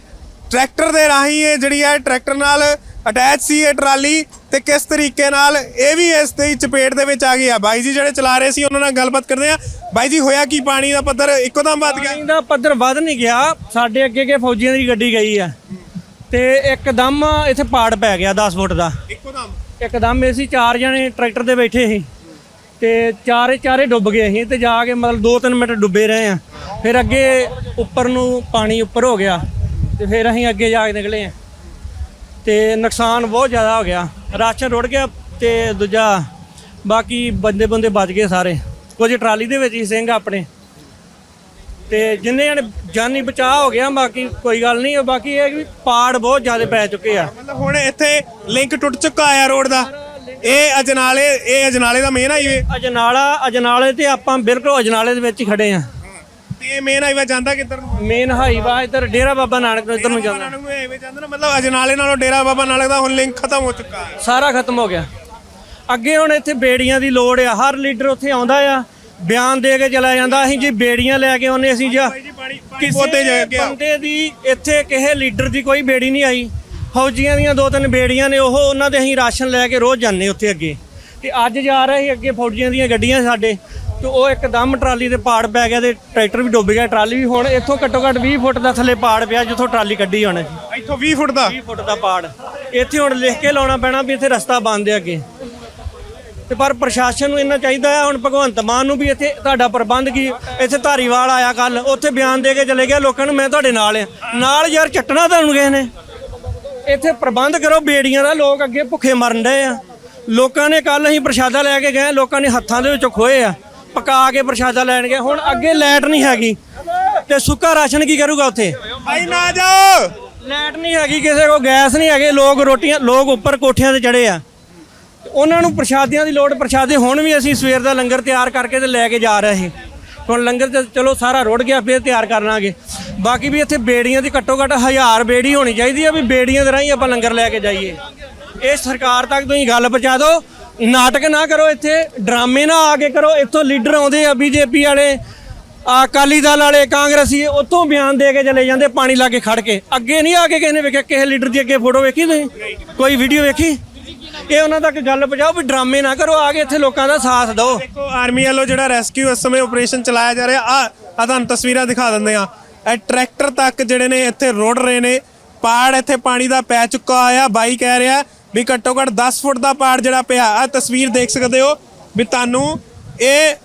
ਟਰੈਕਟਰ ਦੇ ਰਾਹੀਂ ਇਹ ਜਿਹੜੀ ਹੈ, ਟਰੈਕਟਰ ਨਾਲ ਅਟੈਚ ਸੀ ਇਹ ਟਰਾਲੀ। ਤੇ ਕਿਸ ਤਰੀਕੇ ਨਾਲ ਇਹ ਵੀ ਇਸ ਦੀ ਚਪੇਟ ਦੇ ਵਿੱਚ ਆ ਗਈ ਆ? ਬਾਈ ਜੀ ਜਿਹੜੇ ਚਲਾ ਰਹੇ ਸੀ ਉਹਨਾਂ ਨਾਲ ਗੱਲਬਾਤ ਕਰਦੇ ਆ। ਬਾਈ ਜੀ ਹੋਇਆ ਕੀ? ਪਾਣੀ ਦਾ ਪੱਧਰ ਇੱਕੋਦਮ ਵੱਧ ਗਿਆ। ਪਾਣੀ ਦਾ ਪੱਧਰ ਵੱਧ ਨਹੀਂ ਗਿਆ। ਸਾਡੇ ਅੱਗੇ ਅੱਗੇ ਫੌਜੀਆਂ ਦੀ ਗੱਡੀ ਗਈ ਆ। ਤੇ ਇੱਕਦਮ ਇੱਥੇ ਪਾੜ ਪੈ ਗਿਆ 10 ਫੁੱਟ ਦਾ। ਇੱਕੋਦਮ? ਇੱਕਦਮ ਅਸੀਂ ਚਾਰ ਜਣੇ ਟਰੈਕਟਰ ਦੇ ਬੈਠੇ ਸੀ। ਤੇ ਚਾਰੇ ਚਾਰੇ ਡੁੱਬ ਗਏ ਸੀ ਤੇ ਜਾ ਕੇ ਮਤਲਬ 2-3 ਮਿੰਟ ਡੁੱਬੇ ਰਹੇ ਆ। ਫਿਰ ਅੱਗੇ ਉੱਪਰ ਨੂੰ ਪਾਣੀ ਉੱਪਰ ਹੋ ਗਿਆ। ਤੇ ਫਿਰ ਅਸੀਂ ਅੱਗੇ ਜਾ ਕੇ ਨਿਕਲੇ ਆ। ਤੇ ਨੁਕਸਾਨ ਬਹੁਤ ਜ਼ਿਆਦਾ ਹੋ ਗਿਆ। ਰਾਸ਼ਨ ਰੁੜ ਗਿਆ ਤੇ ਦੂਜਾ ਬਾਕੀ ਬੰਦੇ ਬੰਦੇ ਬਚ ਗਏ ਸਾਰੇ। ਕੁਝ ਟਰਾਲੀ ਦੇ ਵਿੱਚ ਹੀ ਸਿੰਘ ਆਪਣੇ। ਤੇ ਜਿੰਨੇ ਜਣੇ ਜਾਨੀ ਬਚਾਅ ਹੋ ਗਿਆ ਬਾਕੀ ਕੋਈ ਗੱਲ ਨਹੀਂ ਬਾਕੀ ਇਹ ਵੀ ਪਾੜ ਬਹੁਤ ਜ਼ਿਆਦਾ ਪੈ ਚੁੱਕੇ ਆ। ਮਤਲਬ ਹੁਣ ਇੱਥੇ ਲਿੰਕ ਟੁੱਟ ਚੁੱਕਾ ਆ ਰੋਡ ਦਾ। ਇਹ ਅਜਨਾਲੇ ਇਹ ਅਜਨਾਲੇ ਦਾ ਮੇਨ ਹਾਈਵੇ ਅਜਨਾਲਾ ਅਜਨਾਲੇ ਤੇ ਆਪਾਂ ਬਿਲਕੁਲ ਅਜਨਾਲੇ ਦੇ ਵਿੱਚ ਹੀ ਖੜੇ ਆ। ਤੇ ਇਹ ਮੇਨ ਹਾਈਵੇ ਜਾਂਦਾ ਕਿੱਧਰ ਨੂੰ? ਮੇਨ ਹਾਈਵਾ ਇੱਧਰ ਡੇਰਾ ਬਾਬਾ ਨਾਨਕ ਤੋਂ ਇੱਧਰ ਨੂੰ ਜਾਂਦਾ। ਨਾਨਕ ਨੂੰ ਹਾਈਵੇ ਜਾਂਦਾ ਨਾ ਮਤਲਬ ਅਜਨਾਲੇ ਨਾਲੋਂ ਡੇਰਾ ਬਾਬਾ ਨਾਨਕ ਦਾ ਹੁਣ ਲਿੰਕ ਖਤਮ ਹੋ ਚੁੱਕਾ ਹੈ। ਸਾਰਾ ਖਤਮ ਹੋ ਗਿਆ। ਅੱਗੇ ਹੁਣ ਇੱਥੇ ਬੇੜੀਆਂ ਦੀ ਲੋੜ ਆ ਹਰ ਲੀਡਰ ਉੱਥੇ ਆਉਂਦਾ ਆ ਬਿਆਨ ਦੇ ਕੇ ਚਲਾ ਜਾਂਦਾ। ਅਸੀਂ ਜੀ ਬੇੜੀਆਂ ਲੈ ਕੇ ਆਉਨੇ ਅਸੀਂ ਜਾਂ ਕਿਸੇ ਪੋਤੇ ਜਾ ਕੇ ਬੰਦੇ ਦੀ ਇੱਥੇ ਕਿਸੇ ਲੀਡਰ ਦੀ ਕੋਈ ਬੇੜੀ ਨਹੀਂ ਆਈ। ਫੌਜੀਆਂ ਦੀਆਂ ਦੋ ਤਿੰਨ ਬੇੜੀਆਂ ਨੇ ਉਹ ਉਹਨਾਂ ਦੇ ਅਸੀਂ ਰਾਸ਼ਨ ਲੈ ਕੇ ਰੋਜ਼ ਜਾਂਦੇ ਉੱਥੇ ਅੱਗੇ। ਤੇ ਅੱਜ ਜਾ ਰਹੇ ਸੀ ਅੱਗੇ ਫੌਜੀਆਂ ਦੀਆਂ ਗੱਡੀਆਂ ਸਾਡੇ। ਤੇ ਉਹ ਇੱਕਦਮ ਟਰਾਲੀ ਤੇ ਪਾੜ ਪੈ ਗਿਆ ਤੇ ਟਰੈਕਟਰ ਵੀ ਡੁੱਬ ਗਿਆ। ਟਰਾਲੀ ਵੀ ਹੁਣ ਇੱਥੋਂ ਘੱਟੋ ਘੱਟ 20 ਫੁੱਟ ਦਾ ਥੱਲੇ ਪਾੜ ਪਿਆ ਜਿੱਥੋਂ ਟਰਾਲੀ ਕੱਢੀ ਹੁਣ ਇੱਥੋਂ 20 ਫੁੱਟ ਦਾ? 20 ਫੁੱਟ ਦਾ ਪਾੜ। ਇੱਥੇ ਹੁਣ ਲਿਖ ਕੇ ਲਾਉਣਾ ਪੈਣਾ ਵੀ ਇੱਥੇ ਰਸਤਾ ਬੰਦ ਹੈ ਅੱਗੇ। ਤੇ ਪਰ ਪ੍ਰਸ਼ਾਸਨ ਨੂੰ ਇੰਨਾ ਚਾਹੀਦਾ ਹੈ ਹੁਣ ਭਗਵੰਤ ਮਾਨ ਨੂੰ ਵੀ ਇੱਥੇ ਤੁਹਾਡਾ ਪ੍ਰਬੰਧ ਕੀ ਇੱਥੇ ਧਾਰੀਵਾਲ ਆਇਆ ਕੱਲ ਉੱਥੇ ਬਿਆਨ ਦੇ ਕੇ ਚਲੇ ਗਿਆ ਲੋਕਾਂ ਨੂੰ ਮੈਂ ਤੁਹਾਡੇ ਨਾਲ ਆ। ਨਾਲ ਯਾਰ ਚੱਟਣਾ ਤੁਹਾਨੂੰ ਕਿਸੇ ਨੇ। ਇੱਥੇ ਪ੍ਰਬੰਧ ਕਰੋ ਬੇੜੀਆਂ ਦਾ ਲੋਕ ਅੱਗੇ ਭੁੱਖੇ ਮਰਨ ਡਏ ਆ। ਲੋਕਾਂ ਨੇ ਕੱਲ ਅਸੀਂ ਪ੍ਰਸ਼ਾਦਾ ਲੈ ਕੇ ਗਏ ਲੋਕਾਂ ਨੇ ਹੱਥਾਂ ਦੇ ਵਿੱਚੋਂ ਖੋਏ ਆ। ਪਕਾ ਕੇ ਪ੍ਰਸ਼ਾਦਾ ਲੈਣ ਗਏ ਹੁਣ ਅੱਗੇ ਲਾਈਟ ਨਹੀਂ ਹੈਗੀ। ਤੇ ਸੁੱਕਾ ਰਾਸ਼ਨ ਕੀ ਕਰੂਗਾ ਉੱਥੇ? ਭਾਈ ਨਾ ਜਾਓ। ਲਾਈਟ ਨਹੀਂ ਹੈਗੀ ਕਿਸੇ ਕੋਲ ਗੈਸ ਨਹੀਂ ਹੈਗੇ। ਲੋਕ ਰੋਟੀਆਂ ਲੋਕ ਉੱਪਰ ਕੋਠਿਆਂ ਤੇ ਚੜੇ ਆ। ਉਹਨਾਂ ਨੂੰ ਪ੍ਰਸ਼ਾਦਿਆਂ ਦੀ ਲੋੜ ਪ੍ਰਸ਼ਾਦੇ ਹੁਣ ਵੀ ਅਸੀਂ ਸਵੇਰ ਦਾ ਲੰਗਰ ਤਿਆਰ ਕਰਕੇ ਤੇ ਲੈ ਕੇ ਜਾ ਰਹੇ ਸੀ। ਹੁਣ ਲੰਗਰ ਤੇ ਚਲੋ ਸਾਰਾ ਰੁੜ ਗਿਆ ਫਿਰ ਤਿਆਰ ਕਰਨਾਗੇ ਬਾਕੀ ਵੀ ਇੱਥੇ ਬੇੜੀਆਂ ਦੀ ਘੱਟੋ ਘੱਟ ਹਜ਼ਾਰ ਬੇੜੀ ਹੋਣੀ ਚਾਹੀਦੀ ਆ ਵੀ ਬੇੜੀਆਂ ਦੇ ਰਾਹੀਂ ਆਪਾਂ ਲੰਗਰ ਲੈ ਕੇ ਜਾਈਏ। ਇਹ ਸਰਕਾਰ ਤੱਕ ਤੁਸੀਂ ਗੱਲ ਪਹੁੰਚਾ ਦਿਓ। ਨਾਟਕ ਨਾ ਕਰੋ ਇੱਥੇ, ਡਰਾਮੇ ਨਾ ਆ ਕੇ ਕਰੋ। ਇੱਥੋਂ ਲੀਡਰ ਆਉਂਦੇ ਆ ਬੀਜੇਪੀ ਵਾਲੇ ਅਕਾਲੀ ਦਲ ਵਾਲੇ, ਕਾਂਗਰਸੀ, ਉੱਥੋਂ ਬਿਆਨ ਦੇ ਕੇ ਚਲੇ ਜਾਂਦੇ ਪਾਣੀ ਲਾ ਕੇ ਖੜ ਕੇ। ਅੱਗੇ ਨਹੀਂ ਆ ਕੇ ਕਿਸੇ ਨੇ ਵੇਖਿਆ, ਕਿਸੇ ਲੀਡਰ ਦੀ ਅੱਗੇ ਫੋਟੋ ਵੇਖੀ ਤੁਸੀਂ? ਕੋਈ ਵੀਡੀਓ ਵੇਖੀ? ਇਹ ਉਹਨਾਂ ਤੱਕ ਗੱਲ ਪਹੁੰਚਾਓ ਵੀ ਡਰਾਮੇ ਨਾ ਕਰੋ, ਆ ਕੇ ਇੱਥੇ ਲੋਕਾਂ ਦਾ ਸਾਥ ਦਿਓ। ਦੇਖੋ, ਆਰਮੀ ਵੱਲੋਂ ਜਿਹੜਾ ਰੈਸਕਿਊ ਇਸ ਸਮੇਂ ਆਪਰੇਸ਼ਨ ਚਲਾਇਆ ਜਾ ਰਿਹਾ, ਆ ਆ ਤੁਹਾਨੂੰ ਤਸਵੀਰਾਂ ਦਿਖਾ ਦਿੰਦੇ ਆ ਇਹ ਟਰੈਕਟਰ ਤੱਕ ਜਿਹੜੇ ਨੇ ਇੱਥੇ ਰੋੜ ਰਹੇ ਨੇ, ਪਾੜ ਇੱਥੇ ਪਾਣੀ ਦਾ ਪੈ ਚੁੱਕਾ ਆ ਬਾਈ ਕਹਿ ਰਿਹਾ ਵੀ ਘੱਟੋ ਘੱਟ 10 ਫੁੱਟ ਦਾ ਪਾੜ ਜਿਹੜਾ ਪਿਆ ਆ ਤਸਵੀਰ ਦੇਖ ਸਕਦੇ ਹੋ ਵੀ ਤੁਹਾਨੂੰ ਇਹ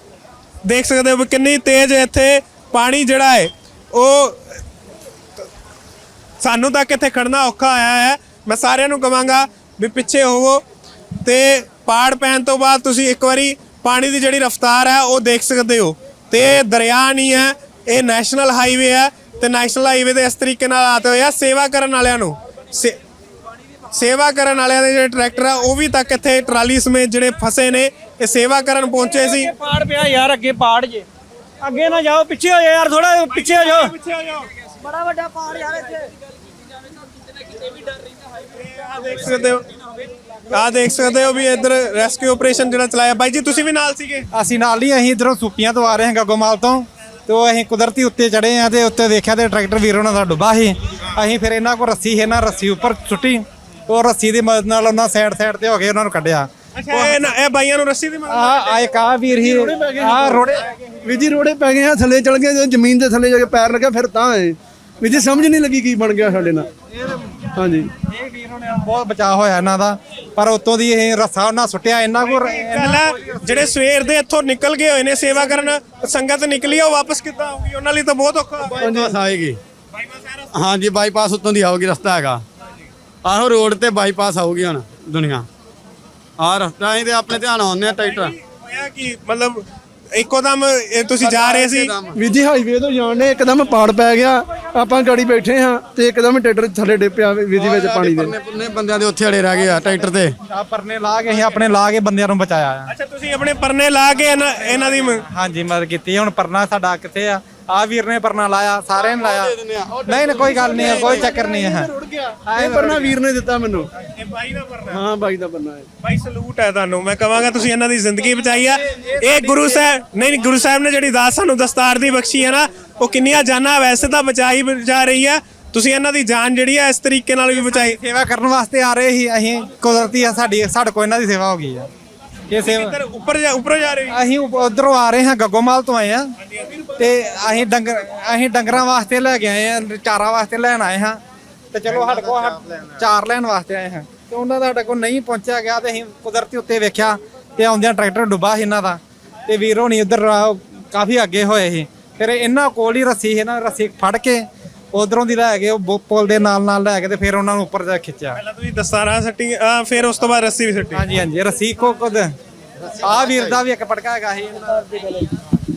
ਦੇਖ ਸਕਦੇ ਹੋ ਵੀ ਕਿੰਨੀ ਤੇਜ਼ ਇੱਥੇ ਪਾਣੀ ਜਿਹੜਾ ਹੈ, ਉਹ ਸਾਨੂੰ ਤਾਂ ਕਿੱਥੇ ਖੜਨਾ ਔਖਾ ਆਇਆ ਹੈ। ਮੈਂ ਸਾਰਿਆਂ ਨੂੰ ਕਵਾਂਗਾ ਵੀ ਪਿੱਛੇ ਹੋਵੋ ਤੇ ਪਾੜ ਪੈਣ ਤੋਂ ਬਾਅਦ ਤੁਸੀਂ ਇੱਕ ਵਾਰੀ ਪਾਣੀ ਦੀ ਜਿਹੜੀ ਰਫ਼ਤਾਰ ਹੈ, ਉਹ ਦੇਖ ਸਕਦੇ ਹੋ। ਤੇ ਦਰਿਆ ਨਹੀਂ ਹੈ, ਇਹ ਨੈਸ਼ਨਲ ਹਾਈਵੇ ਹੈ ਤੇ ਨੈਸ਼ਨਲ ਹਾਈਵੇ ਦੇ ਇਸ ਤਰੀਕੇ ਨਾਲ ਆਤੇ ਹੋਏ ਆ ਸੇਵਾ ਕਰਨ ਵਾਲਿਆਂ ਨੂੰ। ਸੇ- ਸੇਵਾ ਕਰਨ ਵਾਲਿਆਂ ਦੇ ਜਿਹੜੇ ਟਰੈਕਟਰ ਆ ਉਹ ਵੀ ਤੱਕ ਇੱਥੇ ਟਰਾਲੀ ਸਮੇਤ ਜਿਹੜੇ ਫਸੇ ਨੇ ਇਹ ਸੇਵਾ ਕਰਨ ਪਹੁੰਚੇ ਸੀ। ਪਾੜ ਪਿਆ ਯਾਰ ਅੱਗੇ ਪਾੜ ਜੇ। ਅੱਗੇ ਨਾ ਜਾਓ ਪਿੱਛੇ ਹੋ ਜਾ ਯਾਰ ਥੋੜਾ ਪਿੱਛੇ ਹੋ ਜਾਓ ਪਿੱਛੇ ਹੋ ਜਾਓ ਬੜਾ ਵੱਡਾ ਪਾੜ ਯਾਰ ਇੱਥੇ। ਆ ਦੇਖ ਸਕਦੇ ਹੋ ਆ ਦੇਖ ਸਕਦੇ ਹੋ ਵੀ ਇੱਧਰ ਰੈਸਕਿਊ ਆਪਰੇਸ਼ਨ ਜਿਹੜਾ ਚਲਾਇਆ। ਬਾਈ ਜੀ ਤੁਸੀਂ ਵੀ ਨਾਲ ਸੀਗੇ? ਅਸੀਂ ਨਾਲ ਹੀ ਅਸੀਂ ਇਧਰੋਂ ਸੁੱਪੀਆਂ ਤੋਂ ਆ ਰਹੇ ਹਾਂ ਗੱਗੋਮਾਲ ਤੋਂ। ਤੇ ਉਹ ਅਸੀਂ ਕੁਦਰਤੀ ਉੱਤੇ ਚੜੇ ਆ ਤੇ ਉੱਤੇ ਦੇਖਿਆ ਤੇ ਟਰੈਕਟਰ ਵੀਰ ਉਹਨਾਂ ਦਾ ਡੁੱਬਾ ਸੀ। ਅਸੀਂ ਫਿਰ ਇਹਨਾਂ ਕੋਲ ਰੱਸੀ ਸੀ ਇਹਨਾਂ ਰੱਸੀ ਉੱਪਰ ਸੁੱਟੀ। ਉਹ ਰੱਸੀ ਦੀ ਮਦਦ ਨਾਲ ਉਹਨਾਂ ਸਾਈਡ ਸਾਈਡ ਤੇ ਹੋ ਗਏ ਉਹਨਾਂ ਨੂੰ ਕੱਢਿਆ। ਅੱਛਾ ਇਹ ਨਾ- ਇਹ ਬਾਈਆਂ ਨੂੰ ਰੱਸੀ ਦੀ ਮਦਦ ਆ ਆ ਇੱਕ ਆ ਵੀਰ ਹੀ ਆ ਰੋੜੇ ਵੀ ਜੀ। ਰੋੜੇ ਪੈ ਗਏ ਆ ਥੱਲੇ ਚਲ ਗਏ ਜਦੋਂ ਜ਼ਮੀਨ ਦੇ ਥੱਲੇ ਜਾ ਕੇ ਪੈਰ ਲੱਗਾ ਫਿਰ ਤਾਂ ਆਏ ਵੀ ਜੀ ਸਮਝ ਨਹੀਂ ਲੱਗੀ ਕੀ ਬਣ ਗਿਆ ਸਾਡੇ ਨਾਲ। ਹਾਂਜੀ। ਇਹ ਵੀਰ ਹੋਣੇ ਬਹੁਤ ਬਚਾਅ ਹੋਇਆ ਇਹਨਾਂ ਦਾ ਪਰ ਉਤੋਂ ਦੀ ਇਹ ਰੱਸਾ ਉਹਨਾਂ ਸੁੱਟਿਆ ਇਹਨਾਂ ਕੋਲ ਗੱਲ ਹੈ ਜਿਹੜੇ ਸਵੇਰ ਦੇ ਇੱਥੋਂ ਨਿਕਲ ਗਏ ਹੋਏ ਨੇ ਸੇਵਾ ਕਰਨ ਸੰਗਤ ਨਿਕਲੀ ਆ ਉਹ ਵਾਪਸ ਕਿੱਦਾਂ ਆਊਗੀ? ਉਹਨਾਂ ਲਈ ਤਾਂ ਬਹੁਤ ਔਖਾ। ਬਾਈਪਾਸ ਆਏਗੀ। ਹਾਂਜੀ ਬਾਈਪਾਸ ਉੱਤੋਂ ਦੀ ਆਉਗੀ ਰਸਤਾ ਹੈਗਾ। ਆਹੋ ਰੋਡ ਤੇ ਬਾਈਪਾਸ ਆਊਗੀ ਹੁਣ ਦੁਨੀਆ। ਆਹ ਰਸਤਾ ਹੀ ਤੇ ਆਪਣੇ ਧਿਆਨ ਆਉਂਦੇ ਆ ਟਰੈਕਟਰ ਹੋਇਆ ਕੀ? ਮਤਲਬ ਇੱਕੋ ਦਮ ਇਹ ਤੁਸੀਂ ਜਾ ਰਹੇ ਸੀ? ਵੀ ਜੀ ਹਾਈਵੇ ਤੋਂ ਜਾਣ ਨੇ ਇੱਕਦਮ ਪਾੜ ਪੈ ਗਿਆ। ਆਪਾਂ ਗਾੜੀ ਬੈਠੇ ਹਾਂ ਤੇ ਇੱਕਦਮ ਟਰੈਕਟਰ ਥੱਲੇ ਡਿੱਪਿਆ ਵਿਧੀ ਵਿੱਚ ਪਾਣੀ ਦੇ। ਨੇ ਬੰਦਿਆਂ ਦੇ ਉੱਥੇ ਅੜੇ ਰਹਿ ਗਏ ਆ ਟਰੈਕਟਰ ਤੇ। ਆ ਪਰਨੇ ਲਾ ਕੇ ਅਸੀਂ ਆਪਣੇ ਲਾ ਕੇ ਬੰਦਿਆਂ ਨੂੰ ਬਚਾਇਆ ਆ। ਅੱਛਾ ਤੁਸੀਂ ਆਪਣੇ ਪਰਨੇ ਲਾ ਕੇ ਇਹਨਾਂ ਦੀ ਹਾਂਜੀ ਮਦਦ ਕੀਤੀ। ਹੁਣ ਪਰਨਾ ਸਾਡਾ ਕਿੱਥੇ ਆ? ਆ ਵੀਰ ਨੇ ਪਰਨਾ ਲਾਇਆ ਸਾਰਿਆਂ ਨੇ ਲਾਇਆ। ਨਹੀਂ ਨਹੀਂ ਕੋਈ ਗੱਲ ਨਹੀਂ ਹੈ ਕੋਈ ਚੱਕਰ ਨਹੀਂ ਹੈ। ਇਹ ਪਰਨਾ ਵੀਰ ਨੇ ਦਿੱਤਾ ਮੈਨੂੰ। ਇਹ ਬਾਈ ਦਾ ਪਰਨਾ ਹਾਂ। ਬਾਈ ਦਾ ਪਰਨਾ ਹੈ। ਬਾਈ ਸਲੂਟ ਹੈ ਤੁਹਾਨੂੰ। ਮੈਂ ਕਹਾਂਗਾ ਤੁਸੀਂ ਇਹਨਾਂ ਦੀ ਜ਼ਿੰਦਗੀ ਬਚਾਈ ਆ। ਇਹ ਗੁਰੂ ਸਾਹਿਬ ਨਹੀਂ ਨਹੀਂ ਗੁਰੂ ਸਾਹਿਬ ਨੇ ਜਿਹੜੀ ਦਾਤ ਸਾਨੂੰ ਦਸਤਾਰ ਦੀ ਬਖਸ਼ੀ ਹੈ ਨਾ ਉਹ ਕਿੰਨੀਆਂ ਜਾਨਾਂ ਵੈਸੇ ਤਾਂ ਬਚਾਈ ਜਾ ਰਹੀ ਆ। ਤੁਸੀਂ ਇਹਨਾਂ ਦੀ ਜਾਨ ਜਿਹੜੀ ਆ ਇਸ ਤਰੀਕੇ ਨਾਲ ਵੀ ਬਚਾਈ। ਸੇਵਾ ਕਰਨ ਵਾਸਤੇ ਆ ਰਹੇ ਸੀ ਅਸੀਂ ਕੁਦਰਤੀ ਆ ਸਾਡੀ ਸਾਡੇ ਕੋਲ ਇਹਨਾਂ ਦੀ ਸੇਵਾ ਹੋ ਗਈ ਆ। ਇਹ ਸੇਵਾ ਉੱਪਰ ਜਾ ਉੱਪਰ ਜਾ ਰਹੇ ਹੋ? ਅਸੀਂ ਉਧਰੋਂ ਆ ਰਹੇ ਹਾਂ ਗੱਗੋਮਾਲ ਤੋਂ ਆਏ ਆ ਤੇ ਅਸੀਂ ਡੰਗਰ ਅਸੀਂ ਡੰਗਰਾਂ ਵਾਸਤੇ ਲੈ ਕੇ ਆਏ ਆ ਚਾਰਾ ਵਾਸਤੇ ਲੈਣ ਆਏ ਹਾਂ। ਤੇ ਚਲੋ ਸਾਡੇ ਕੋਲ ਚਾਰ ਲੈਣ ਵਾਸਤੇ ਆਏ ਹਾਂ। ਤੇ ਉਹਨਾਂ ਦਾ ਸਾਡੇ ਕੋਲ ਨਹੀਂ ਪਹੁੰਚਿਆ ਗਿਆ ਤੇ ਅਸੀਂ ਕੁਦਰਤੀ ਉੱਤੇ ਵੇਖਿਆ ਤੇ ਆਉਂਦਿਆਂ ਟਰੈਕਟਰ ਡੁੱਬਾ ਸੀ ਇਹਨਾਂ ਦਾ। ਤੇ ਵੀਰ ਹੋਣੀ ਉਧਰ ਕਾਫੀ ਅੱਗੇ ਹੋਏ ਸੀ। ਫਿਰ ਇਹਨਾਂ ਕੋਲ ਹੀ ਰੱਸੀ ਸੀ ਇਹਨਾਂ ਨੇ ਰੱਸੀ ਫੜ ਕੇ ਉਧਰੋਂ ਦੀ ਲੈ ਕੇ ਉਹ ਪੁਲ ਦੇ ਨਾਲ ਨਾਲ ਲੈ ਕੇ ਤੇ ਫਿਰ ਉਹਨਾਂ ਨੂੰ ਉੱਪਰ ਜਾ ਖਿੱਚਿਆ। ਪਹਿਲਾਂ ਤੁਸੀਂ ਦਸਤਾਰਾਂ ਸੱਟੀ ਆ ਫਿਰ ਉਸ ਤੋਂ ਬਾਅਦ ਰੱਸੀ ਵੀ ਸੱਟੀ। ਹਾਂਜੀ ਹਾਂਜੀ ਰੱਸੀ ਕੋ ਕੁਦ। ਆ ਵੀਰ ਦਾ ਵੀ ਇੱਕ ਪਟਕਾ ਹੈਗਾ ਸੀ।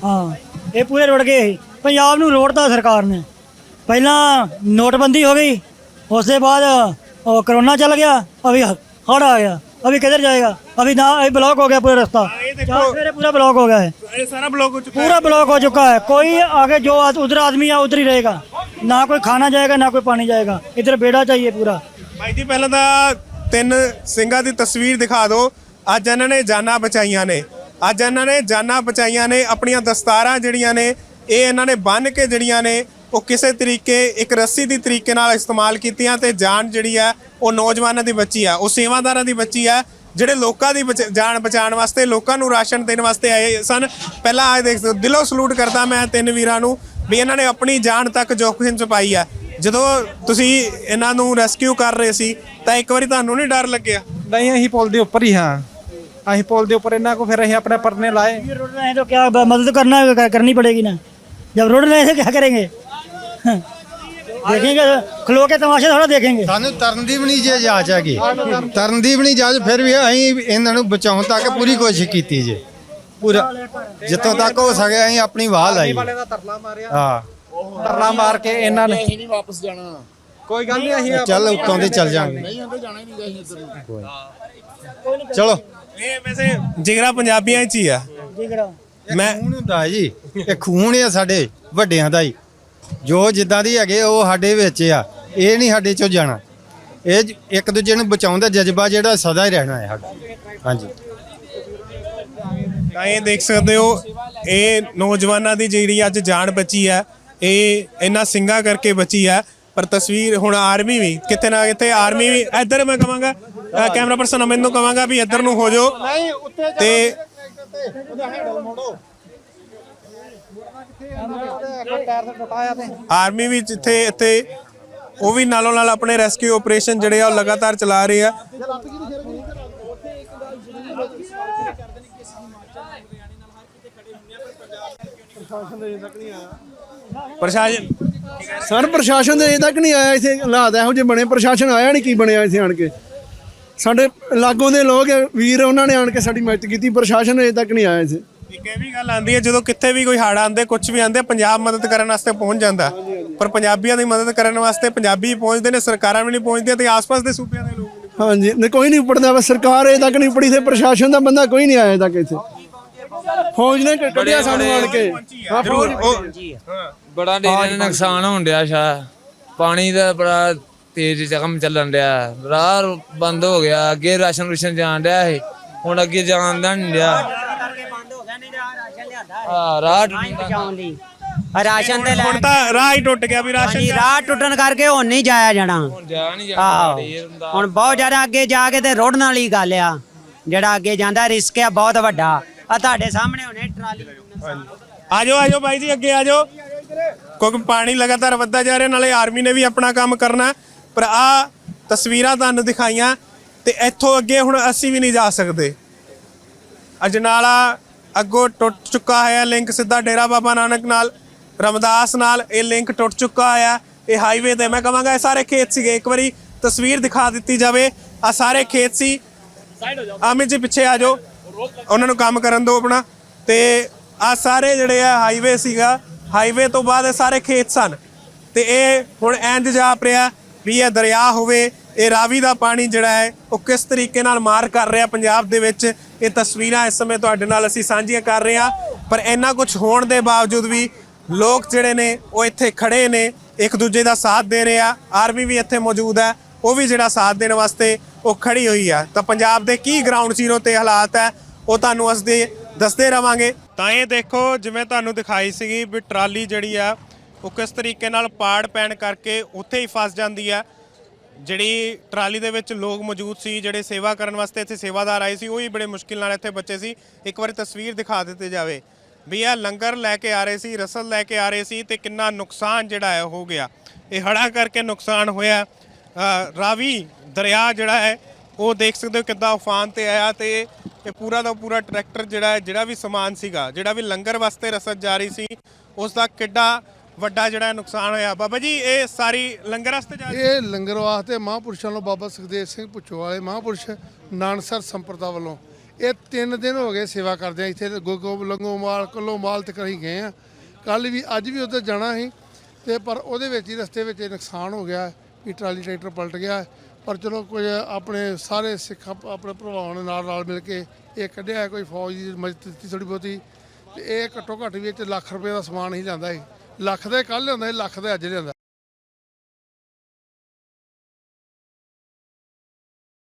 ਹਾਂ ਇਹ ਪੂਰੇ ਰੁੜ ਗਏ ਪੰਜਾਬ ਨੂੰ ਰੋੜਦਾ ਸਰਕਾਰ ਨੇ। ਪਹਿਲਾਂ ਨੋਟਬੰਦੀ ਹੋ ਗਈ ਉਸ ਦੇ ਬਾਅਦ ਉਹ ਕਰੋਨਾ ਚੱਲ ਗਿਆ ਅਭੀ ਹੜ ਆ ਗਿਆ ਅਭੀ ਕਿੱਧਰ ਜਾਏਗਾ? ਅਭੀ ਨਾ ਇਹ ਬਲੌਕ ਹੋ ਗਿਆ ਪੂਰਾ ਰਸਤਾ। ਪੂਰਾ ਬਲੌਕ ਹੋ ਗਿਆ ਹੈ ਇਹ ਸਾਰਾ ਬਲੌਕ ਹੋ ਚੁੱਕਾ ਪੂਰਾ ਬਲੌਕ ਹੋ ਚੁੱਕਾ ਹੈ। ਕੋਈ ਆਗੇ ਜੋ ਉਧਰ ਆਦਮੀ ਆ ਉਧਰ ਹੀ ਰਹੇਗਾ। ਨਾ ਕੋਈ ਖਾਣਾ ਜਾਏਗਾ, ਨਾ ਕੋਈ ਪਾਣੀ ਜਾਏਗਾ। ਇਧਰ ਬੇੜਾ ਚਾਹੀਏ ਪੂਰਾ। ਭਾਈ ਜੀ, ਪਹਿਲਾਂ ਤਾਂ ਤਿੰਨ ਸਿੰਘਾਂ ਦੀ ਤਸਵੀਰ ਦਿਖਾ ਦੋ ਅੱਜ ਇਹਨਾਂ ਨੇ ਜਾਨਾਂ ਬਚਾਈਆਂ ਨੇ। ਅੱਜ ਇਹਨਾਂ ਨੇ ਜਾਨਾਂ ਬਚਾਈਆਂ ਨੇ, ਆਪਣੀਆਂ ਦਸਤਾਰਾਂ ਜਿਹੜੀਆਂ ਨੇ, ਇਹ ਇਹਨਾਂ ਨੇ ਬੰਨ ਕੇ ਜਿਹੜੀਆਂ ਨੇ, ਉਹ ਕਿਸੇ ਤਰੀਕੇ, ਇੱਕ ਰੱਸੀ ਦੀ ਤਰੀਕੇ ਨਾਲ ਇਸਤੇਮਾਲ ਕੀਤੀਆਂ ਤੇ ਜਾਨ ਜਿਹੜੀ ਆ, ਉਹ ਨੌਜਵਾਨਾਂ ਦੀ ਬੱਚੀ ਆ। ਉਹ ਸੇਵਾਦਾਰਾਂ ਦੀ ਬੱਚੀ ਆ, ਜਿਹੜੇ ਲੋਕਾਂ ਦੀ ਬਚ- ਜਾਨ ਬਚਾਉਣ ਵਾਸਤੇ, ਲੋਕਾਂ ਨੂੰ ਰਾਸ਼ਨ ਦੇਣ ਵਾਸਤੇ ਆਏ ਸਨ। ਪਹਿਲਾਂ ਆ ਦੇਖ ਦਿਲੋਂ ਸਲੂਟ ਕਰਦਾ ਮੈਂ ਤਿੰਨ ਵੀਰਾਂ ਨੂੰ। ਵੀ ਇਹਨਾਂ ਨੇ ਆਪਣੀ ਜਾਨ ਤੱਕ ਜੋਖਿਮ ਚ ਪਾਈ ਆ ਜਦੋਂ ਤੁਸੀਂ ਇਹਨਾਂ ਨੂੰ ਰੈਸਕਿਊ ਕਰ ਰਹੇ ਸੀ ਤਾਂ ਇੱਕ ਵਾਰੀ ਤੁਹਾਨੂੰ ਨਹੀਂ ਡਰ ਲੱਗਿਆ ਨਹੀਂ ਅਸੀਂ ਪੁਲ ਦੇ ਉੱਪਰ ਹੀ ਹਾਂ ਅਸੀਂ ਪੁਲ ਦੇ ਉੱਪਰ ਇਹਨਾਂ ਕੋ ਫਿਰ ਅਸੀਂ ਆਪਣੇ ਪਰਨੇ ਲਾਏ ये रोड रहे हैं तो क्या ब- मदद करना है करनी पड़ेगी ना जब रोड रहे हैं तो क्या करेंगे देखेंगे खलो के तमाशे थोड़ा देखेंगे ਸਾਨੂੰ ਤਰਨ ਦੀ ਵੀ ਨਹੀਂ ਜੇ ਇਜਾਜ਼ਤ ਹੈਗੀ ਤਰਨ ਦੀ ਵੀ ਨਹੀਂ ਇਜਾਜ਼ਤ ਫਿਰ ਵੀ ਅਸੀਂ ਇਹਨਾਂ ਨੂੰ ਬਚਾਉਣ ਤੱਕ ਪੂਰੀ ਕੋਸ਼ਿਸ਼ ਕੀਤੀ ਜੇ ਪੂਰਾ। ਜਿੱਥੋਂ ਤੱਕ ਹੋ ਸਕੇ ਅਸੀਂ ਆਪਣੀ ਵਾਹ ਲਾਈ। ਵਾਲੇ ਦਾ ਤਰਲਾ ਮਾਰਿਆ। ਹਾਂ। ਤਰਲਾ ਮਾਰ ਕੇ ਇਹਨਾਂ ਨੇ ਨਹੀਂ ਵਾਪਸ ਜਾਣਾ। ਕੋਈ ਗੱਲ ਨਹੀਂ ਅਸੀਂ ਚੱਲ ਉੱਤੋਂ ਦੀ ਚੱਲ ਜਾਾਂਗੇ। ਚਲੋ ਇਹ ਵੈਸੇ ਜਿਗਰਾ ਪੰਜਾਬੀਆਂ 'ਚ ਹੀ ਆ। ਮੈਂ ਖੂਨ ਹੁੰਦਾ ਹੈ ਜੀ। ਇਹ ਖੂਨ ਆ ਸਾਡੇ ਵੱਡਿਆਂ ਦਾ ਹੀ। ਜੋ ਜਿੱਦਾਂ ਦੀ ਹੈਗੇ ਉਹ ਸਾਡੇ ਵਿੱਚ ਆ। ਇਹ ਨਹੀਂ ਸਾਡੇ ਚੋਂ ਜਾਣਾ। ਇਹ ਜ- ਇੱਕ ਦੂਜੇ ਨੂੰ ਬਚਾਉਣ ਦਾ ਜਜ਼ਬਾ ਜਿਹੜਾ ਸਦਾ ਹੀ ਰਹਿਣਾ ਹੈ ਸਾਡਾ। ਹਾਂਜੀ। ਤਾਂ ਇਹ ਦੇਖ ਸਕਦੇ ਹੋ ਇਹ ਨੌਜਵਾਨਾਂ ਦੀ ਜਿਹੜੀ ਅੱਜ ਜਾਨ ਬਚੀ ਹੈ ਇਹ ਇਹਨਾਂ ਸਿੰਘਾਂ ਕਰਕੇ ਬਚੀ ਹੈ ਪਰ ਤਸਵੀਰ ਹੁਣ ਆਰਮੀ ਵੀ ਕਿਤੇ ਨਾ ਕਿਤੇ ਆਰਮੀ ਵੀ ਇੱਧਰ ਮੈਂ ਕਵਾਂਗਾ ਕੈਮਰਾ ਪਰਸਨ ਅਮਨ ਨੂੰ ਕਵਾਂਗਾ ਵੀ ਇੱਧਰ ਨੂੰ ਹੋ ਜਾਓ ਤੇ ਆਰਮੀ ਵੀ ਜਿੱਥੇ ਇੱਥੇ ਉਹ ਵੀ ਨਾਲੋਂ ਨਾਲ ਆਪਣੇ ਰੈਸਕਿਊ ਆਪਰੇਸ਼ਨ ਜਿਹੜੇ ਆ ਉਹ ਲਗਾਤਾਰ ਚਲਾ ਰਹੇ ਆ। ਪ੍ਰਸ਼ਾਸਨ ਸਰ ਪ੍ਰਸ਼ਾਸਨ ਦੇ ਅਜੇ ਤੱਕ ਨਹੀਂ ਆਇਆ ਇੱਥੇ ਹਾਲਾਤ ਇਹੋ ਜਿਹੇ ਬਣੇ ਪ੍ਰਸ਼ਾਸਨ ਆਇਆ ਨਹੀਂ ਕੀ ਬਣਿਆ ਇੱਥੇ ਆਣ ਕੇ? ਸਾਡੇ ਲਾਗੋਂ ਦੇ ਲੋਕ ਵੀਰ ਉਹਨਾਂ ਨੇ ਆਣ ਕੇ ਸਾਡੀ ਮਦਦ ਕੀਤੀ ਪ੍ਰਸ਼ਾਸਨ ਅਜੇ ਤੱਕ ਨਹੀਂ ਆਇਆ ਇੱਥੇ। ਇੱਕ ਇਹ ਵੀ ਗੱਲ ਆਂਦੀ ਹੈ ਜਦੋਂ ਕਿੱਥੇ ਵੀ ਕੋਈ ਹੜ ਆਂਦੇ ਕੁਝ ਵੀ ਆਂਦੇ ਪੰਜਾਬ ਮਦਦ ਕਰਨ ਵਾਸਤੇ ਪਹੁੰਚ ਜਾਂਦਾ। ਪਰ ਪੰਜਾਬੀਆਂ ਦੀ ਮਦਦ ਕਰਨ ਵਾਸਤੇ ਪੰਜਾਬੀ ਪਹੁੰਚਦੇ ਨੇ ਸਰਕਾਰਾਂ ਵੀ ਨਹੀਂ ਪਹੁੰਚਦੀਆਂ ਤੇ ਆਸ-ਪਾਸ ਦੇ ਸੂਬਿਆਂ ਦੇ ਲੋਕ। ਹਾਂਜੀ ਨਹੀਂ ਕੋਈ ਨਹੀਂ ਉੱਪੜਦਾ ਬਸ ਸਰਕਾਰ ਅਜੇ ਤੱਕ ਨਹੀਂ ਉੱਪੜੀ ਤੇ ਪ੍ਰਸ਼ਾਸਨ ਦਾ ਬੰਦਾ ਕੋਈ ਨਹੀਂ ਆਇਆ ਤੱਕ ਇੱਥੇ। ਫੌਜ ਨੇ ਕੱਢਿਆ ਸਾਨੂੰ ਆਣ ਕੇ। ਹਾਂ ਉਹ ਬੜਾ ਡੇਰੇ ਦਾ ਨੁਕਸਾਨ ਹੋਣ ਡਿਆ ਸ਼ਾ। ਪਾਣੀ ਦਾ ਬੜਾ ਤੇਜ਼ ਜ਼ਖਮ ਚੱਲਣ ਡਿਆ। ਰਾਹ ਬੰਦ ਹੋ ਗਿਆ ਅੱਗੇ ਰਾਸ਼ਨ ਰੁਸ਼ਨ ਜਾਣ ਡਿਆ ਇਹ ਹੁਣ ਅੱਗੇ ਜਾਣ ਦਾ ਨਹੀਂ ਡਿਆ। ਹਾਂ ਰਾਹ ਟੁੱਟਦਾ ਰਾਸ਼ਨ ਦੇ ਹੁਣ ਤਾਂ ਰਾਹ ਹੀ ਟੁੱਟ ਗਿਆ ਵੀ ਰਾਸ਼ਨ ਹਾਂਜੀ ਰਾਹ ਟੁੱਟਣ ਕਰਕੇ ਹੁਣ ਨਹੀਂ ਜਾਇਆ ਜਾਣਾ। ਜਾ ਨਹੀਂ ਜਾਣਾ ਆਹੋ। ਇਹ ਹੁੰਦਾ। ਹੁਣ ਬਹੁਤ ਜ਼ਿਆਦਾ ਅੱਗੇ ਜਾ ਕੇ ਤੇ ਰੋੜਨ ਵਾਲੀ ਗੱਲ ਆ। ਜਿਹੜਾ ਅੱਗੇ ਜਾਂਦਾ ਰਿਸਕ ਆ ਬਹੁਤ ਵੱਡਾ। ਆ ਤੁਹਾਡੇ ਸਾਹਮਣੇ ਹੁਣੇ ਟਰਾਲੀ ਆਜੋ ਆਜੋ ਬਾਈ ਜੀ ਅੱਗੇ ਆਜੋ। ਕਿਉਂਕਿ ਪਾਣੀ ਲਗਾਤਾਰ ਵੱਧਦਾ ਜਾ ਰਿਹਾ ਨਾਲੇ ਆਰਮੀ ਨੇ ਵੀ ਆਪਣਾ ਕੰਮ ਕਰਨਾ। ਪਰ ਆ ਤਸਵੀਰਾਂ ਤੁਹਾਨੂੰ ਦਿਖਾਈਆਂ ਤੇ ਇੱਥੋਂ ਅੱਗੇ ਹੁਣ ਅਸੀਂ ਵੀ ਨਹੀਂ ਜਾ ਸਕਦੇ। ਅਜਨਾਲਾ ਅੱਗੋਂ ਟੁੱਟ ਚੁੱਕਾ ਹੈ ਲਿੰਕ ਸਿੱਧਾ ਡੇਰਾ ਬਾਬਾ ਨਾਨਕ ਨਾਲ। ਰਮਦਾਸ ਨਾਲ ਇਹ ਲਿੰਕ ਟੁੱਟ ਚੁੱਕਾ ਆ। ਇਹ ਹਾਈਵੇ ਤੇ ਮੈਂ ਕਹਾਂਗਾ ਇਹ ਸਾਰੇ ਖੇਤ ਸੀਗੇ। ਇੱਕ ਵਾਰੀ ਤਸਵੀਰ ਦਿਖਾ ਦਿੱਤੀ ਜਾਵੇ। ਆ ਸਾਰੇ ਖੇਤ ਸੀ। ਆਮਿਤ ਜੀ ਪਿੱਛੇ ਆ ਜਾਓ। ਉਹਨਾਂ ਨੂੰ ਕੰਮ ਕਰਨ ਦਿਓ ਆਪਣਾ। ਤੇ ਆ ਸਾਰੇ ਜਿਹੜੇ ਆ ਹਾਈਵੇ ਸੀਗਾ ਹਾਈਵੇ ਤੋਂ ਬਾਅਦ ਇਹ ਸਾਰੇ ਖੇਤ ਸਨ। ਤੇ ਇਹ ਹੁਣ ਇੰਜ ਜਾਪ ਰਿਹਾ ਵੀ ਇਹ ਦਰਿਆ ਹੋਵੇ ਇਹ ਰਾਵੀ ਦਾ ਪਾਣੀ ਜਿਹੜਾ ਹੈ ਉਹ ਕਿਸ ਤਰੀਕੇ ਨਾਲ ਮਾਰ ਕਰ ਰਿਹਾ ਪੰਜਾਬ ਦੇ ਵਿੱਚ। ਇਹ ਤਸਵੀਰਾਂ ਇਸ ਸਮੇਂ ਤੁਹਾਡੇ ਨਾਲ ਅਸੀਂ ਸਾਂਝੀਆਂ ਕਰ ਰਹੇ ਹਾਂ। ਪਰ ਇੰਨਾ ਕੁਝ ਹੋਣ ਦੇ ਬਾਵਜੂਦ ਵੀ ਲੋਕ ਜਿਹੜੇ ਨੇ, ਉਹ ਇੱਥੇ ਖੜੇ ਨੇ, ਇੱਕ ਦੂਜੇ ਦਾ ਸਾਥ ਦੇ ਰਹੇ ਆ। ਆਰਮੀ ਵੀ ਇੱਥੇ ਮੌਜੂਦ ਹੈ, ਉਹ ਵੀ ਜਿਹੜਾ ਸਾਥ ਦੇਣ ਵਾਸਤੇ ਉਹ ਖੜੀ ਹੋਈ ਆ। ਤਾਂ ਪੰਜਾਬ ਦੇ ਕੀ ਗਰਾਊਂਡ ਜ਼ੀਰੋ ਤੇ ਹਾਲਾਤ ਹੈ, ਉਹ ਤੁਹਾਨੂੰ ਅਸਦੇ ਦੱਸਦੇ ਰਵਾਂਗੇ। ਤਾਂ ਇਹ ਦੇਖੋ, ਜਿਵੇਂ ਤੁਹਾਨੂੰ ਦਿਖਾਈ ਸੀਗੀ ਵੀ ਟਰਾਲੀ ਜਿਹੜੀ ਆ, ਉਹ ਕਿਸ ਤਰੀਕੇ ਨਾਲ ਪਾੜ ਪੈਣ ਕਰਕੇ ਉੱਥੇ ਹੀ ਫਸ ਜਾਂਦੀ ਹੈ ਜਿਹੜੀ ਟਰਾਲੀ ਦੇ ਵਿੱਚ ਲੋਕ ਮੌਜੂਦ ਸੀ, ਜਿਹੜੇ ਸੇਵਾ ਕਰਨ ਵਾਸਤੇ ਇੱਥੇ ਸੇਵਾਦਾਰ ਆਏ ਸੀ, ਉਹ ਹੀ ਬੜੇ ਮੁਸ਼ਕਿਲ ਨਾਲ ਇੱਥੇ ਬੱਚੇ ਸੀ। ਇੱਕ ਵਾਰੀ ਤਸਵੀਰ ਦਿਖਾ ਦਿੱਤੀ ਜਾਵੇ। ਵੀ ਇਹ ਲੰਗਰ ਲੈ ਕੇ ਆ ਰਹੇ ਸੀ, ਰਸਲ ਲੈ ਕੇ ਆ ਰਹੇ ਸੀ ਤੇ ਕਿੰਨਾ ਨੁਕਸਾਨ ਜਿਹੜਾ ਹੈ ਹੋ ਗਿਆ। ਇਹ ਹੜਾ ਕਰਕੇ ਨੁਕਸਾਨ ਹੋਇਆ। ਰਾਵੀ ਦਰਿਆ ਜਿਹੜਾ ਹੈ, ਉਹ ਦੇਖ ਸਕਦੇ ਹੋ ਕਿੱਦਾਂ ਉਫਾਨ ਤੇ ਆਇਆ ਤੇ ਇਹ ਪੂਰਾ ਦਾ ਪੂਰਾ ਟਰੈਕਟਰ ਜਿਹੜਾ ਹੈ, ਜਿਹੜਾ ਵੀ ਸਮਾਨ ਸੀਗਾ, ਜਿਹੜਾ ਵੀ ਲੰਗਰ ਵਾਸਤੇ ਰਸਦ ਜਾ ਰਹੀ ਸੀ, ਉਸ ਦਾ ਕਿੱਡਾ ਵੱਡਾ ਜਿਹੜਾ ਨੁਕਸਾਨ ਹੋਇਆ। ਬਾਬਾ ਜੀ, ਇਹ ਸਾਰੀ ਲੰਗਰ ਵਾਸਤੇ ਜਾ ਰਹੀ ਇਹ ਲੰਗਰ ਵਾਸਤੇ ਮਹਾਂਪੁਰਸ਼ਾਂ ਨੂੰ ਬਾਬਾ ਸੁਖਦੇਵ ਸਿੰਘ ਪੁੱਛੋ ਵਾਲੇ ਮਹਾਂਪੁਰਸ਼ ਨਾਨਸਰ ਸੰਪਰਦਾ ਵੱਲੋਂ ਇਹ ਤਿੰਨ ਦਿਨ ਹੋ ਗਏ ਸੇਵਾ ਕਰਦੇ ਆ। ਇੱਥੇ ਗੋਗੋ ਲੰਗੋਮਾਲ ਕੱਲੋਮਾਲ ਤੱਕ ਅਸੀਂ ਗਏ ਆ। ਕੱਲ ਵੀ, ਅੱਜ ਵੀ ਉੱਧਰ ਜਾਣਾ ਸੀ। ਤੇ ਪਰ ਉਹਦੇ ਵਿੱਚ ਹੀ ਰਸਤੇ ਵਿੱਚ ਇਹ ਨੁਕਸਾਨ ਹੋ ਗਿਆ। ਵੀ ਟਰਾਲੀ ਟਰੈਕਟਰ ਪਲਟ ਗਿਆ। ਪਰ ਚਲੋ ਕੁਝ ਆਪਣੇ ਸਾਰੇ ਸਿੱਖ ਆਪਣੇ ਭਰਾਵਾਂ ਨੇ ਨਾਲ ਨਾਲ ਮਿਲ ਕੇ ਇਹ ਕੱਢਿਆ। ਕੋਈ ਫੌਜ ਦੀ ਮਦਦ ਦਿੱਤੀ ਥੋੜੀ ਬਹੁਤੀ। ਤੇ ਇਹ ਘੱਟੋ ਘੱਟ ਵੀ ਇਹ 'ਚ ਲੱਖ ਰੁਪਏ ਦਾ ਸਮਾਨ ਹੀ ਲਿਆਂਦਾ ਸੀ। ਲੱਖ ਦਾ ਕੱਲ ਲਿਆਂਦਾ ਸੀ, ਲੱਖ ਦਾ ਅੱਜ ਲਿਆਂਦਾ।